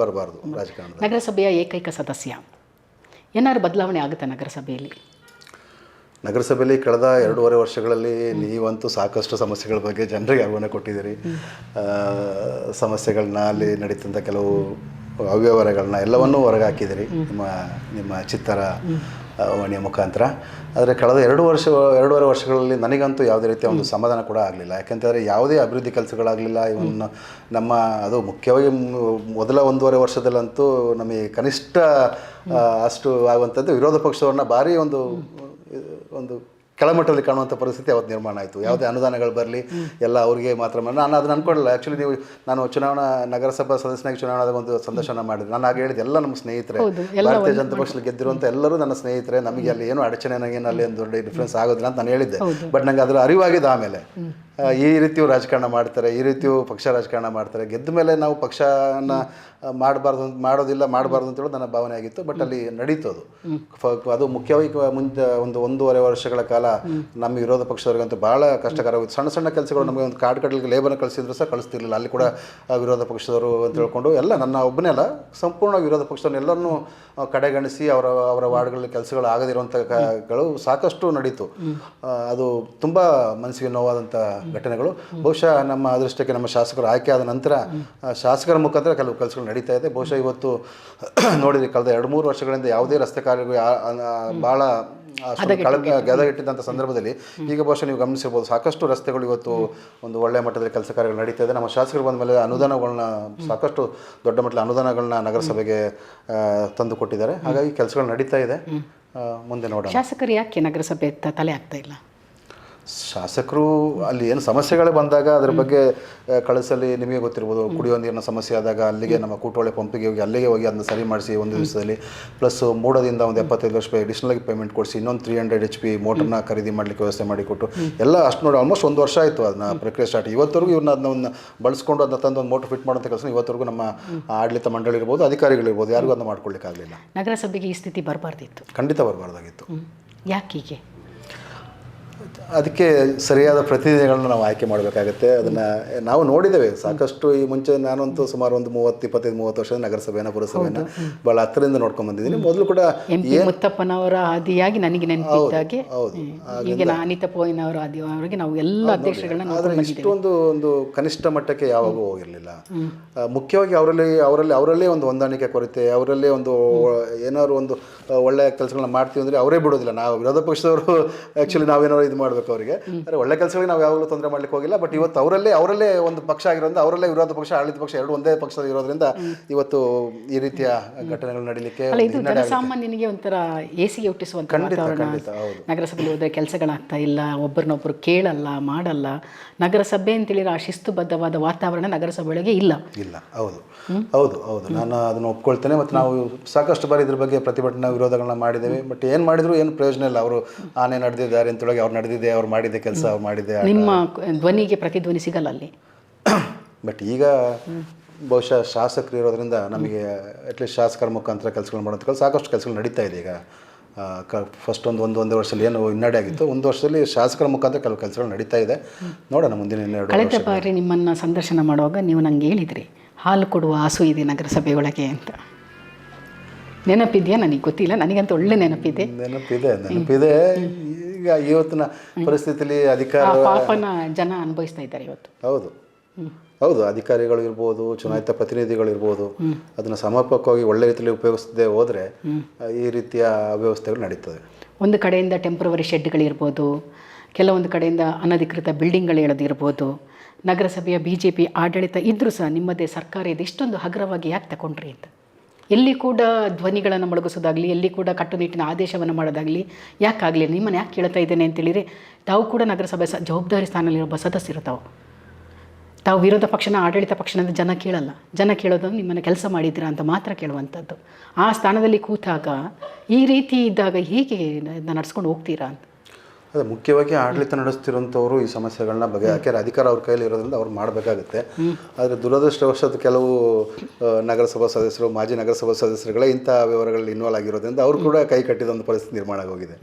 ಬರಬಾರ್ದು ರಾಜಕಾರಣ ನಗರಸಭೆಯ ಏಕೈಕ ಸದಸ್ಯ. ಏನಾದ್ರು ಬದಲಾವಣೆ ಆಗುತ್ತೆ ನಗರಸಭೆಯಲ್ಲಿ? ನಗರಸಭೆಯಲ್ಲಿ ಕಳೆದ ಎರಡೂವರೆ ವರ್ಷಗಳಲ್ಲಿ ನೀವಂತೂ ಸಾಕಷ್ಟು ಸಮಸ್ಯೆಗಳ ಬಗ್ಗೆ ಜನರಿಗೆ ಅರಿವನ್ನು ಕೊಟ್ಟಿದ್ದೀರಿ. ಸಮಸ್ಯೆಗಳನ್ನ ಅಲ್ಲಿ ನಡೀತಂಥ ಕೆಲವು ಅವ್ಯವಹಾರಗಳನ್ನ ಎಲ್ಲವನ್ನೂ ಹೊರಗೆ ಹಾಕಿದಿರಿ ನಿಮ್ಮ ನಿಮ್ಮ ಚಿತ್ತರ ವಾಣಿಯ ಮುಖಾಂತರ. ಆದರೆ ಕಳೆದ ಎರಡು ವರ್ಷ ಎರಡೂವರೆ ವರ್ಷಗಳಲ್ಲಿ ನನಗಂತೂ ಯಾವುದೇ ರೀತಿಯ ಒಂದು ಸಮಾಧಾನ ಕೂಡ ಆಗಲಿಲ್ಲ. ಯಾಕೆಂತಂದರೆ ಯಾವುದೇ ಅಭಿವೃದ್ಧಿ ಕೆಲಸಗಳಾಗಲಿಲ್ಲ ಇವನ್ನು ನಮ್ಮ ಅದು ಮುಖ್ಯವಾಗಿ ಮೊದಲ ಒಂದೂವರೆ ವರ್ಷದಲ್ಲಂತೂ ನಮಗೆ ಕನಿಷ್ಠ ಅಷ್ಟು ಆಗುವಂಥದ್ದು ವಿರೋಧ ಪಕ್ಷವನ್ನು ಭಾರಿ ಒಂದು ಒಂದು ಕೆಳಮಟ್ಟದಲ್ಲಿ ಕಾಣುವಂಥ ಪರಿಸ್ಥಿತಿ ಅವತ್ತು ನಿರ್ಮಾಣ ಆಯಿತು. ಯಾವುದೇ ಅನುದಾನಗಳು ಬರಲಿ ಎಲ್ಲ ಅವರಿಗೆ ಮಾತ್ರ ನಾನು ಅದನ್ನ ಅನ್ಕೊಳ್ಳಲ್ಲ ಆ್ಯಕ್ಚುಲಿ ನೀವು ನಾನು ಚುನಾವಣಾ ನಗರಸಭಾ ಸದಸ್ಯನಾಗಿ ಚುನಾವಣಾದಾಗ ಒಂದು ಸಂದರ್ಶನ ಮಾಡಿದೆ. ನಾನು ಆಗ ಹೇಳಿದೆ ಎಲ್ಲ ನಮ್ಮ ಸ್ನೇಹಿತರೆ ಭಾರತೀಯ ಜನತಾ ಪಕ್ಷದಲ್ಲಿ ಗೆದ್ದಿರುವಂಥ ಎಲ್ಲರೂ ನನ್ನ ಸ್ನೇಹಿತರೆ ನಮಗೆ ಅಲ್ಲಿ ಏನು ಅಡಚಣೆ ನನಗೇನು ಅಲ್ಲಿ ಒಂದು ದೊಡ್ಡ ಡಿಫ್ರೆನ್ಸ್ ಆಗೋದಿಲ್ಲ ಅಂತ ನಾನು ಹೇಳಿದ್ದೆ. ಬಟ್ ನಂಗೆ ಅದರ ಅರಿವಾಗಿದೆ ಆಮೇಲೆ. ಈ ರೀತಿಯು ರಾಜಕಾರಣ ಮಾಡ್ತಾರೆ, ಈ ರೀತಿಯು ಪಕ್ಷ ರಾಜಕಾರಣ ಮಾಡ್ತಾರೆ. ಗೆದ್ದ ಮೇಲೆ ನಾವು ಪಕ್ಷನ ಮಾಡಬಾರ್ದು ಮಾಡೋದಿಲ್ಲ, ಮಾಡಬಾರ್ದು ಅಂತ ಹೇಳೋದು ನನ್ನ ಭಾವನೆ ಆಗಿತ್ತು. ಬಟ್ ಅಲ್ಲಿ ನಡೀತು ಅದು. ಅದು ಮುಖ್ಯವಾಗಿ ಮುಂದೆ, ಒಂದು ಒಂದೂವರೆ ವರ್ಷಗಳ ಕಾಲ ನಮ್ಮ ವಿರೋಧ ಪಕ್ಷದವರಿಗಂತೂ ಭಾಳ ಕಷ್ಟಕರವಾಗಿತ್ತು ಸಣ್ಣ ಸಣ್ಣ ಕೆಲಸಗಳು ನಮಗೆ ಒಂದು ಕಾರ್ಡ್ ಕಡಲಿಗೆ ಲೇಬರ್ ಕಳಿಸಿದ್ರು ಸಹ ಕಳಿಸ್ತಿರ್ಲಿಲ್ಲ. ಅಲ್ಲಿ ಕೂಡ ವಿರೋಧ ಪಕ್ಷದವರು ಅಂತ ಹೇಳ್ಕೊಂಡು ಎಲ್ಲ ನನ್ನ ಒಬ್ಬನೇ ಅಲ್ಲ, ಸಂಪೂರ್ಣ ವಿರೋಧ ಪಕ್ಷದವ್ರನ್ನ ಎಲ್ಲರನ್ನೂ ಕಡೆಗಣಿಸಿ ಅವರ ಅವರ ವಾರ್ಡ್ಗಳಲ್ಲಿ ಕೆಲಸಗಳು ಆಗದಿರುವಂಥ ಗಳು ಸಾಕಷ್ಟು ನಡೀತು. ಅದು ತುಂಬ ಮನಸ್ಸಿಗೆ ನೋವಾದಂಥ ಘಟನೆಗಳು. ಬಹುಶಃ ನಮ್ಮ ಅದೃಷ್ಟಕ್ಕೆ ನಮ್ಮ ಶಾಸಕರು ಆಯ್ಕೆ ಆದ ನಂತರ ಶಾಸಕರ ಮುಖಾಂತರ ಕೆಲವು ಕೆಲಸಗಳು ನಡೀತಾ ಇದೆ. ಬಹುಶಃ ಇವತ್ತು ನೋಡಿದ್ರಿ ಕಳೆದ ಎರಡು ಮೂರು ವರ್ಷಗಳಿಂದ ಯಾವುದೇ ರಸ್ತೆ ಕಾರ್ಯಗಳು ಭಾಳ ಗದಗಿಟ್ಟಿದ್ದಂಥ ಸಂದರ್ಭದಲ್ಲಿ ಈಗ ಬಹುಶಃ ನೀವು ಗಮನಿಸಿರ್ಬೋದು ಸಾಕಷ್ಟು ರಸ್ತೆಗಳು ಇವತ್ತು ಒಂದು ಒಳ್ಳೆಯ ಮಟ್ಟದಲ್ಲಿ ಕೆಲಸ ಕಾರ್ಯಗಳು ನಡೀತಾ ಇದೆ. ನಮ್ಮ ಶಾಸಕರು ಬಂದ ಮೇಲೆ ಅನುದಾನಗಳನ್ನ ಸಾಕಷ್ಟು ದೊಡ್ಡ ಮಟ್ಟದ ಅನುದಾನಗಳನ್ನ ನಗರಸಭೆಗೆ ತಂದು ಕೊಟ್ಟಿದ್ದಾರೆ. ಹಾಗಾಗಿ ಕೆಲಸಗಳು ನಡೀತಾ ಇದೆ. ಮುಂದೆ ನೋಡೋಣ. ಶಾಸಕರು ಯಾಕೆ ನಗರಸಭೆ ತಲೆ ಆಗ್ತಾ ಇಲ್ಲ? ಶಾಸಕರು ಅಲ್ಲಿ ಏನು ಸಮಸ್ಯೆಗಳು ಬಂದಾಗ ಅದ್ರ ಬಗ್ಗೆ ಕಳಿಸಲಿ ನಿಮಗೆ ಗೊತ್ತಿರ್ಬೋದು ಕುಡಿಯೋ ನೀರಿನ ಸಮಸ್ಯೆ ಆದಾಗ ಅಲ್ಲಿಗೆ ನಮ್ಮ ಕೂಟೋಳೆ ಪಂಪಿಗೆ ಹೋಗಿ ಅಲ್ಲಿಗೆ ಹೋಗಿ ಅದನ್ನ ಸರಿ ಮಾಡಿಸಿ ಒಂದು ದಿವಸದಲ್ಲಿ. ಪ್ಲಸ್ ಮೂಡೋದಿಂದ ಒಂದು ಎಪ್ಪತ್ತೈದು ಲಕ್ಷ ರೂಪಾಯಿ ಅಡಿಷನಲ್ ಆಗಿ ಪೇಮೆಂಟ್ ಕೊಡಿಸಿ ಇನ್ನೊಂದು ತ್ರೀ ಹಂಡ್ರೆಡ್ ಎಚ್ ಪಿ ಮೋಟರ್ನ ಖರೀದಿ ಮಾಡಲಿಕ್ಕೆ ವ್ಯವಸ್ಥೆ ಮಾಡಿಕೊಟ್ಟು. ಎಲ್ಲ ಅಷ್ಟು ನೋಡಿ ಆಲ್ಮೋಸ್ಟ್ ಒಂದು ವರ್ಷ ಆಯಿತು ಅದನ್ನ ಪ್ರಕ್ರಿಯೆ ಸ್ಟಾರ್ಟ್ ಇವತ್ತರೆಗೂ ಇವ್ರನ್ನ ಅದನ್ನ ಒಂದು ಬಳಸ್ಕೊಂಡು ಅದನ್ನ ತಂದು ಒಂದು ಮೋಟರ್ ಫಿಟ್ ಮಾಡೋಂಥ ಕೆಲಸ ಇವತ್ತರೆಗೂ ನಮ್ಮ ಆಡಳಿತ ಮಂಡಳಿ ಇರ್ಬೋದು ಅಧಿಕಾರಿಗಳಿರ್ಬೋದು ಯಾರಿಗೂ ಅದನ್ನ ಮಾಡ್ಕೊಳ್ಳಿಕ್ಕಾಗಲಿಲ್ಲ ನಗರಸಭೆಗೆ ಈ ಸ್ಥಿತಿ ಬರಬಾರ್ದಿತ್ತು. ಖಂಡಿತ ಬರಬಾರ್ದಾಗಿತ್ತು. ಯಾಕೆ ಹೀಗೆ? ಅದಕ್ಕೆ ಸರಿಯಾದ ಪ್ರತಿನಿಧಿಗಳನ್ನ ನಾವು ಆಯ್ಕೆ ಮಾಡಬೇಕಾಗತ್ತೆ. ಅದನ್ನು ನಾವು ನೋಡಿದ್ದೇವೆ. ಸಾಕಷ್ಟು ಈ ಮುಂಚೆ ನಾನಂತೂ ಸುಮಾರು ಒಂದು ಮೂವತ್ತು ಇಪ್ಪತ್ತೈದು ಮೂವತ್ತು ವರ್ಷದ ನಗರಸಭೆನ ಪುರಸಭೆನ ಭಾಳ ಹತ್ತಿರದಿಂದ ನೋಡ್ಕೊಂಡು ಬಂದಿದ್ದೀನಿ. ಮೊದಲು ಕೂಡ ಮುತ್ತಪ್ಪನವರ ಆದಿಯಾಗಿ ನನಗೆ ನೆನಪಿದ್ದಾಗೆ ಹೌದು. ಅನಿತಾ ಪೋಯಿನವರ ಆದಿ ಅವರಿಗೆ ನಾವು ಎಲ್ಲ ಅಧ್ಯಕ್ಷರುಗಳನ್ನ ಆದರೆ ಇಷ್ಟೊಂದು ಒಂದು ಕನಿಷ್ಠ ಮಟ್ಟಕ್ಕೆ ಯಾವಾಗೂ ಹೋಗಿರಲಿಲ್ಲ. ಮುಖ್ಯವಾಗಿ ಅವರಲ್ಲಿ ಅವರಲ್ಲಿ ಅವರಲ್ಲೇ ಒಂದು ಹೊಂದಾಣಿಕೆ ಕೊರತೆ ಅವರಲ್ಲೇ ಒಂದು ಏನಾದ್ರು ಒಂದು ಒಳ್ಳೆಯ ಕೆಲಸಗಳನ್ನ ಮಾಡ್ತೀವಿ ಅಂದರೆ ಅವರೇ ಬಿಡೋದಿಲ್ಲ. ನಾವು ವಿರೋಧ ಪಕ್ಷದವರು ಆ್ಯಕ್ಚುಲಿ ನಾವೇನಾದ್ರು ಇದು ಮಾಡಿ ಮಾಡಬೇಕು ಅವರಿಗೆ. ಅಂದರೆ ಒಳ್ಳೆ ಕೆಲಸಗಳಿಗೆ ನಾವು ಯಾವಾಗಲೂ ತೊಂದರೆ ಮಾಡ್ಲಿಕ್ಕೆ ಹೋಗಿಲ್ಲ. ಬಟ್ ಇವತ್ತು ಅವರಲ್ಲೇ ಅವರಲ್ಲೇ ಒಂದು ಪಕ್ಷ ಆಗಿರೋದ್ರಿಂದ ಅವರಲ್ಲೇ ವಿರೋಧ ಪಕ್ಷ ಆಡಳಿತ ಪಕ್ಷ ಎರಡು ಒಂದೇ ಪಕ್ಷ ಇರೋದ್ರಿಂದ ಇವತ್ತು ಈ ರೀತಿಯ ಘಟನೆಗಳು ನಡೀಲಿಕ್ಕೆ ಸಾಮಾನ್ಯನಿಗೆ ಒಂಥರ ಏಸಿಗೆ ಹುಟ್ಟಿಸುವಂಥ. ನಗರಸಭೆಯಲ್ಲಿ ಹೋದರೆ ಕೆಲಸಗಳಾಗ್ತಾ ಇಲ್ಲ ಒಬ್ಬರನ್ನೊಬ್ಬರು ಕೇಳಲ್ಲ ಮಾಡಲ್ಲ. ನಗರಸಭೆ ಅಂತೇಳಿರೋ ಆ ಶಿಸ್ತುಬದ್ಧವಾದ ವಾತಾವರಣ ನಗರಸಭೆ ಒಳಗೆ ಇಲ್ಲ. ಇಲ್ಲ ಹೌದು. ಹೌದು ಹೌದು. ನಾನು ಅದನ್ನು ಒಪ್ಕೊಳ್ತೇನೆ. ಮತ್ತು ನಾವು ಸಾಕಷ್ಟು ಬಾರಿ ಇದ್ರ ಬಗ್ಗೆ ಪ್ರತಿಭಟನಾ ವಿರೋಧಗಳನ್ನ ಮಾಡಿದ್ದೇವೆ. ಬಟ್ ಏನು ಮಾಡಿದ್ರು ಏನು ಪ್ರಯೋಜನ ಇಲ್ಲ. ಅವರು ಆನೆ ನಡೆದಿದ್ದಾರೆ ಅಂತೊಳಗೆ ಅವ್ರು ನಡೆದಿದೆ ಅವ್ರು ಮಾಡಿದೆ ಕೆಲಸ ಅವ್ರು ಮಾಡಿದೆ ನಿಮ್ಮ ಧ್ವನಿಗೆ ಪ್ರತಿಧ್ವನಿ ಸಿಗಲ್ಲ ಅಲ್ಲಿ? ಬಟ್ ಈಗ ಬಹುಶಃ ಶಾಸಕರು ಇರೋದ್ರಿಂದ ನಮಗೆ ಅಟ್ಲೀಸ್ಟ್ ಶಾಸಕರ ಮುಖಾಂತರ ಕೆಲಸಗಳು ಮಾಡೋದಕ್ಕೆ ಸಾಕಷ್ಟು ಕೆಲಸಗಳು ನಡೀತಾ ಇದೆ ಈಗ. ಕ ಫಸ್ಟ್ ಒಂದು ಒಂದು ಒಂದು ವರ್ಷದಲ್ಲಿ ಏನು ಹಿನ್ನಡೆ ಆಗಿತ್ತು. ಒಂದು ವರ್ಷದಲ್ಲಿ ಶಾಸಕರ ಮುಖಾಂತರ ಕೆಲವು ಕೆಲಸಗಳು ನಡೀತಾ ಇದೆ. ನೋಡೋಣ ಮುಂದಿನ ಕಳೆದ ಬಾರಿ ನಿಮ್ಮನ್ನು ಸಂದರ್ಶನ ಮಾಡುವಾಗ ನೀವು ನಂಗೆ ಹೇಳಿದ್ರಿ ಹಾಲು ಕೊಡುವ ಆಸು ಇದೆ ನಗರಸಭೆಯೊಳಗೆ ಅಂತ. ನೆನಪಿದೆಯಾ? ನನಗೆ ಗೊತ್ತಿಲ್ಲ. ನನಗಂತ ಒಳ್ಳೆ ನೆನಪಿದೆ. ನೆನಪಿದೆ ನೆನಪಿದೆ. ಈಗ ಇವತ್ತಿನ ಪರಿಸ್ಥಿತಿಲಿ ಅಧಿಕಾರ ಪಾಪನ ಜನ ಅನುಭವಿಸ್ತಾ ಇದ್ದಾರೆ ಇವತ್ತು. ಹೌದು. ಹೌದು ಅಧಿಕಾರಿಗಳು ಇರ್ಬೋದು ಚುನಾಯಿತ ಪ್ರತಿನಿಧಿಗಳು ಇರ್ಬೋದು ಅದನ್ನು ಸಮರ್ಪಕವಾಗಿ ಒಳ್ಳೆ ರೀತಿಯಲ್ಲಿ ಉಪಯೋಗಿಸದೆ ಹೋದರೆ ಈ ರೀತಿಯ ಅವ್ಯವಸ್ಥೆಗಳು ನಡೀತದೆ. ಒಂದು ಕಡೆಯಿಂದ ಟೆಂಪ್ರವರಿ ಶೆಡ್ಗಳಿರ್ಬೋದು ಕೆಲವೊಂದು ಕಡೆಯಿಂದ ಅನಧಿಕೃತ ಬಿಲ್ಡಿಂಗ್ಗಳು ಹೇಳೋದಿರ್ಬೋದು ನಗರಸಭೆಯ ಬಿ ಜೆ ಪಿ ಆಡಳಿತ ಇದ್ದರೂ ಸಹ ನಿಮ್ಮದೇ ಸರ್ಕಾರ ಇದು ಇಷ್ಟೊಂದು ಹಗುರವಾಗಿ ಯಾಕೆ ತಗೊಂಡ್ರಿ ಅಂತ. ಎಲ್ಲಿ ಕೂಡ ಧ್ವನಿಗಳನ್ನು ಮೊಳಗಿಸೋದಾಗಲಿ, ಎಲ್ಲಿ ಕೂಡ ಕಟ್ಟುನಿಟ್ಟಿನ ಆದೇಶವನ್ನು ಮಾಡೋದಾಗಲಿ ಯಾಕಾಗಲಿ ನಿಮ್ಮನ್ನು ಯಾಕೆ ಕೇಳ್ತಾ ಇದ್ದೇನೆ ಅಂತೇಳಿದರೆ ತಾವು ಕೂಡ ನಗರಸಭೆ ಸ, ಜವಾಬ್ದಾರಿ ಸ್ಥಾನದಲ್ಲಿರುವ ಸದಸ್ಯರು ತಾವು. ತಾವು ವಿರೋಧ ಪಕ್ಷನ, ಆಡಳಿತ ಪಕ್ಷನ ಜನ ಕೇಳಲ್ಲ. ಜನ ಕೇಳೋದು ನಿಮ್ಮನ್ನು ಕೆಲಸ ಮಾಡಿದ್ದೀರಾ ಅಂತ ಮಾತ್ರ ಕೇಳುವಂಥದ್ದು ಆ ಸ್ಥಾನದಲ್ಲಿ ಕೂತಾಗ ಈ ರೀತಿ ಇದ್ದಾಗ ಹೇಗೆ ನಡ್ಸ್ಕೊಂಡು ಹೋಗ್ತೀರಾ ಅಂತ. ಅದೇ ಮುಖ್ಯವಾಗಿ ಆಡಳಿತ ನಡೆಸ್ತಿರೋಂಥವ್ರು ಈ ಸಮಸ್ಯೆಗಳನ್ನ ಬಗೆ ಯಾಕೆಂದ್ರೆ ಅಧಿಕಾರ ಅವ್ರ ಕೈಲಿ ಇರೋದ್ರಿಂದ ಅವ್ರು ಮಾಡಬೇಕಾಗುತ್ತೆ. ಆದರೆ ದುರದೃಷ್ಟವಶಾತ್ ಕೆಲವು ನಗರಸಭಾ ಸದಸ್ಯರು ಮಾಜಿ ನಗರಸಭಾ ಸದಸ್ಯರುಗಳೇ ಇಂಥ ವ್ಯವಹಾರಗಳಲ್ಲಿ ಇನ್ವಾಲ್ವ್ ಆಗಿರೋದ್ರಿಂದ ಅವರು ಕೂಡ ಕೈ ಕಟ್ಟಿದ ಒಂದು ಪರಿಸ್ಥಿತಿ ನಿರ್ಮಾಣ ಆಗೋಗಿದೆ.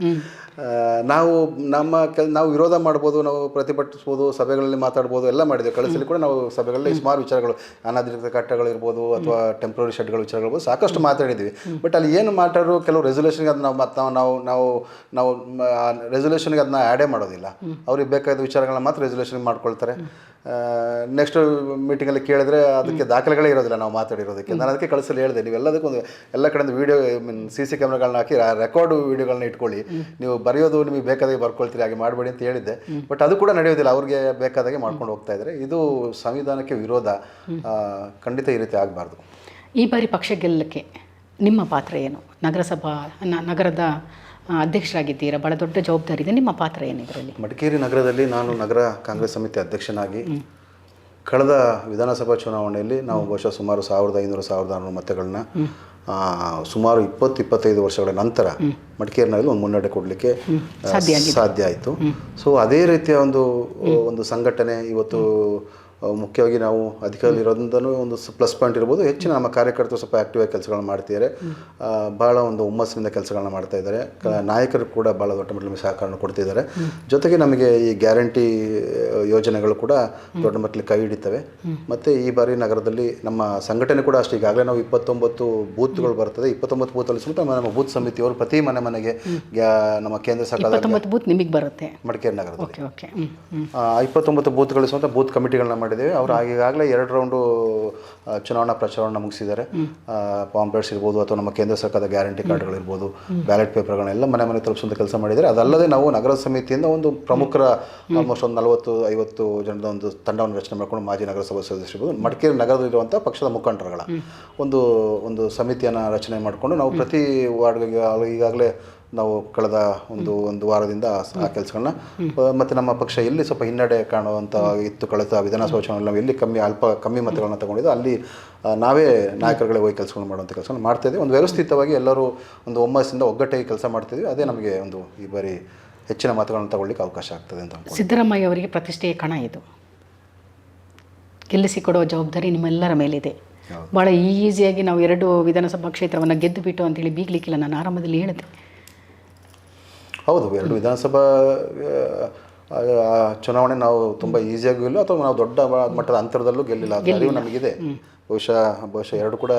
ನಾವು ನಮ್ಮ ಕೆಲ್ ನಾವು ವಿರೋಧ ಮಾಡ್ಬೋದು ನಾವು ಪ್ರತಿಭಟಿಸ್ಬೋದು ಸಭೆಗಳಲ್ಲಿ ಮಾತಾಡ್ಬೋದು ಎಲ್ಲ ಮಾಡಿದೆ ಕಳಿಸಲಿ ಕೂಡ ನಾವು ಸಭೆಗಳಲ್ಲಿ ಸುಮಾರು ವಿಚಾರಗಳು ಅನಧಿಕೃತ ಕಟ್ಟಗಳಿರ್ಬೋದು ಅಥವಾ ಟೆಂಪ್ರರಿ ಶೆಡ್ಗಳ ವಿಚಾರಗಳು ಸಾಕಷ್ಟು ಮಾತಾಡಿದ್ದೀವಿ. ಬಟ್ ಅಲ್ಲಿ ಏನು ಮಾತಾಡೋ ಕೆಲವು ರೆಸೊಲ್ಯೂಷನ್ಗೆ ಅದು ನಾವು ಮತ್ತೆ ನಾವು ನಾವು ನಾವು ರೆಸೊಲ್ಯೂಷನ್ಗೆ ಅದನ್ನ ಆ್ಯಡೇ ಮಾಡೋದಿಲ್ಲ. ಅವ್ರಿಗೆ ಬೇಕಾದ ವಿಚಾರಗಳನ್ನ ಮಾತ್ರ ರೆಸೊಲ್ಯೂಷನ್ ಮಾಡ್ಕೊಳ್ತಾರೆ. ನೆಕ್ಸ್ಟ್ ಮೀಟಿಂಗಲ್ಲಿ ಕೇಳಿದ್ರೆ ಅದಕ್ಕೆ ದಾಖಲೆಗಳೇ ಇರೋದಿಲ್ಲ ನಾವು ಮಾತಾಡಿರೋದಕ್ಕೆ. ನಾನು ಅದಕ್ಕೆ ಕಳಿಸಲು ಹೇಳಿದೆ. ನೀವೆಲ್ಲದಕ್ಕೊಂದು ಎಲ್ಲ ಕಡೆಯಿಂದ ವೀಡಿಯೋ ಮೀನ್ ಸಿ ಸಿ ಕ್ಯಾಮ್ರಾಗಳನ್ನ ಹಾಕಿ ರೆಕಾರ್ಡ್ ವೀಡಿಯೋಗಳನ್ನ ಇಟ್ಕೊಳ್ಳಿ. ನೀವು ಬರೆಯೋದು ನಿಮಗೆ ಬೇಕಾದಾಗೆ ಬರ್ಕೊಳ್ತೀರಿ, ಹಾಗೆ ಮಾಡಬೇಡಿ ಅಂತ ಹೇಳಿದ್ದೆ. ಬಟ್ ಅದು ಕೂಡ ನಡೆಯೋದಿಲ್ಲ. ಅವ್ರಿಗೆ ಬೇಕಾದಾಗೆ ಮಾಡ್ಕೊಂಡು ಹೋಗ್ತಾ ಇದ್ದಾರೆ. ಇದು ಸಂವಿಧಾನಕ್ಕೆ ವಿರೋಧ. ಖಂಡಿತ ಈ ರೀತಿ ಆಗಬಾರ್ದು. ಈ ಬಾರಿ ಪಕ್ಷ ಗೆಲ್ಲಕ್ಕೆ ನಿಮ್ಮ ಪಾತ್ರ ಏನು? ನಗರಸಭಾ ನಗರದ ಅಧ್ಯಕ್ಷರಾಗಿದ್ದೀರಾ? ಬಹಳ ದೊಡ್ಡ ಜವಾಬ್ದಾರಿ ಇದೆ. ನಿಮ್ಮ ಪಾತ್ರ ಏನು ಇದರಲ್ಲಿ? ಮಡಿಕೇರಿ ನಗರದಲ್ಲಿ ನಾನು ನಗರ ಕಾಂಗ್ರೆಸ್ ಸಮಿತಿ ಅಧ್ಯಕ್ಷನಾಗಿ ಕಳೆದ ವಿಧಾನಸಭಾ ಚುನಾವಣೆಯಲ್ಲಿ ನಾವು ಬಹುಶಃ ಸುಮಾರು ಸಾವಿರದ ಐನೂರು ಸಾವಿರದ ಆರುನೂರು ಮತಗಳನ್ನ ಸುಮಾರು ಇಪ್ಪತ್ತು ಇಪ್ಪತ್ತೈದು ವರ್ಷಗಳ ನಂತರ ಮಡಿಕೇರಿನಲ್ಲಿ ಒಂದು ಮುನ್ನಡೆ ಕೊಡಲಿಕ್ಕೆ ಸಾಧ್ಯ ಆಯಿತು. ಸೊ ಅದೇ ರೀತಿಯ ಒಂದು ಒಂದು ಸಂಘಟನೆ ಇವತ್ತು ಮುಖ್ಯವಾಗಿ ನಾವು ಅಧಿಕಾರದಲ್ಲಿರೋದ್ರಿಂದಲೂ ಒಂದು ಪ್ಲಸ್ ಪಾಯಿಂಟ್ ಇರ್ಬೋದು. ಹೆಚ್ಚಿನ ನಮ್ಮ ಕಾರ್ಯಕರ್ತರು ಸ್ವಲ್ಪ ಆಕ್ಟಿವ್ ಆಗಿ ಕೆಲಸಗಳನ್ನ ಮಾಡ್ತಿದ್ದಾರೆ. ಭಾಳ ಬಹಳ ಒಂದು ಹುಮ್ಮಸ್ಸಿನಿಂದ ಕೆಲಸಗಳನ್ನ ಮಾಡ್ತಾ ಇದ್ದಾರೆ. ನಾಯಕರು ಕೂಡ ಭಾಳ ದೊಡ್ಡ ಮಟ್ಟದಲ್ಲಿ ಸಹಕಾರನ ಕೊಡ್ತಿದ್ದಾರೆ. ಜೊತೆಗೆ ನಮಗೆ ಈ ಗ್ಯಾರಂಟಿ ಯೋಜನೆಗಳು ಕೂಡ ದೊಡ್ಡ ಮಟ್ಟದಲ್ಲಿ ಕೈ ಹಿಡಿತವೆ. ಮತ್ತು ಈ ಬಾರಿ ನಗರದಲ್ಲಿ ನಮ್ಮ ಸಂಘಟನೆ ಕೂಡ ಅಷ್ಟೇ. ಈಗಾಗಲೇ ನಾವು ಇಪ್ಪತ್ತೊಂಬತ್ತು ಬೂತ್ಗಳು ಬರ್ತದೆ. ಇಪ್ಪತ್ತೊಂಬತ್ತು ಬೂತಲ್ಲಿ ಸಮೇತ ನಮ್ಮ ಬೂತ್ ಸಮಿತಿಯವರು ಪ್ರತಿ ಮನೆ ಮನೆಗೆ ನಮ್ಮ ಕೇಂದ್ರ ಸರ್ಕಾರ ಬೂತ್ ನಿಮಗೆ ಬರುತ್ತೆ. ಮಡಿಕೇರಿ ನಗರದಲ್ಲಿ. ಇಪ್ಪತ್ತೊಂಬತ್ತು ಬೂತ್ಗಳು ಸಮೇತ ಬೂತ್ ಕಮಿಟಿಗಳನ್ನ ಮಾಡಿದ್ದೇವೆ. ಅವರು ಈಗಾಗಲೇ ಎರಡು ರೌಂಡು ಚುನಾವಣಾ ಪ್ರಚಾರವನ್ನು ಮುಗಿಸಿದ್ದಾರೆ. ಪಾಂಪ್ಲೆಟ್ಸ್ ಇರ್ಬೋದು ಅಥವಾ ನಮ್ಮ ಕೇಂದ್ರ ಸರ್ಕಾರದ ಗ್ಯಾರಂಟಿ ಕಾರ್ಡ್ಗಳಿರ್ಬೋದು ಬ್ಯಾಲೆಟ್ ಪೇಪರ್ಗಳನ್ನೆಲ್ಲ ಮನೆ ಮನೆ ತಲುಪಿಸುವಂಥ ಕೆಲಸ ಮಾಡಿದ್ದಾರೆ. ಅದಲ್ಲದೆ ನಾವು ನಗರ ಸಮಿತಿಯಿಂದ ಒಂದು ಪ್ರಮುಖರ ಆಲ್ಮೋಸ್ಟ್ ಒಂದು ನಲವತ್ತು ಐವತ್ತು ಜನದ ಒಂದು ತಂಡವನ್ನು ರಚನೆ ಮಾಡ್ಕೊಂಡು ಮಾಜಿ ನಗರಸಭಾ ಸದಸ್ಯರು ಮಡಿಕೇರಿ ನಗರದಲ್ಲಿರುವಂಥ ಪಕ್ಷದ ಮುಖಂಡರುಗಳ ಒಂದು ಒಂದು ಸಮಿತಿಯನ್ನು ರಚನೆ ಮಾಡಿಕೊಂಡು ನಾವು ಪ್ರತಿ ವಾರ್ಡ್ಗೆ ಈಗಾಗಲೇ ನಾವು ಕಳೆದ ಒಂದು ಒಂದು ವಾರದಿಂದ ಆ ಕೆಲಸಗಳನ್ನ ಮತ್ತೆ ನಮ್ಮ ಪಕ್ಷ ಎಲ್ಲಿ ಸ್ವಲ್ಪ ಹಿನ್ನಡೆ ಕಾಣುವಂತ ಇತ್ತು ಕಳೆದ ವಿಧಾನಸಭಾ ಚುನಾವಣೆ ನಾವು ಎಲ್ಲಿ ಕಮ್ಮಿ ಅಲ್ಪ ಕಮ್ಮಿ ಮತಗಳನ್ನ ತಗೊಂಡಿದ್ದು ಅಲ್ಲಿ ನಾವೇ ನಾಯಕರುಗಳೇ ಹೋಗಿ ಕೆಲಸಗಳನ್ನ ಮಾಡುವಂಥ ಕೆಲಸಗಳನ್ನ ಇದ್ದೀವಿ ಒಂದು ವ್ಯವಸ್ಥಿತವಾಗಿ ಎಲ್ಲರೂ ಒಂದು ಹುಮ್ಮಸ್ಸಿಂದ ಒಗ್ಗಟ್ಟಾಗಿ ಕೆಲಸ ಮಾಡ್ತಿದ್ವಿ ಅದೇ ನಮಗೆ ಒಂದು ಈ ಬಾರಿ ಹೆಚ್ಚಿನ ಮತಗಳನ್ನು ತಗೊಳ್ಳಿಕ್ಕೆ ಅವಕಾಶ ಆಗ್ತದೆ ಅಂತ ಸಿದ್ದರಾಮಯ್ಯ ಅವರಿಗೆ ಪ್ರತಿಷ್ಠೆಯ ಕಣ ಇದು. ಗೆಲ್ಲಿಸಿಕೊಡುವ ಜವಾಬ್ದಾರಿ ನಿಮ್ಮೆಲ್ಲರ ಮೇಲಿದೆ. ಭಾಳ ಈಸಿಯಾಗಿ ನಾವು ಎರಡು ವಿಧಾನಸಭಾ ಕ್ಷೇತ್ರವನ್ನು ಗೆದ್ದು ಬಿಟ್ಟು ಅಂತೇಳಿ ಬೀಗ್ಲಿಕ್ಕಿಲ್ಲ. ನಾನು ಆರಂಭದಲ್ಲಿ ಹೇಳಿದೆ. ಹೌದು ಎರಡು ವಿಧಾನಸಭಾ ಚುನಾವಣೆ ನಾವು ತುಂಬಾ ಈಸಿಯಾಗೂ ಇಲ್ಲ ಅಥವಾ ನಾವು ದೊಡ್ಡ ಮಟ್ಟದ ಅಂತರದಲ್ಲೂ ಗೆಲ್ಲಿಲ್ಲ. ಅದು ಅರಿವು ನಮಗಿದೆ. ಬಹುಶಃ ಬಹುಶಃ ಎರಡು ಕೂಡ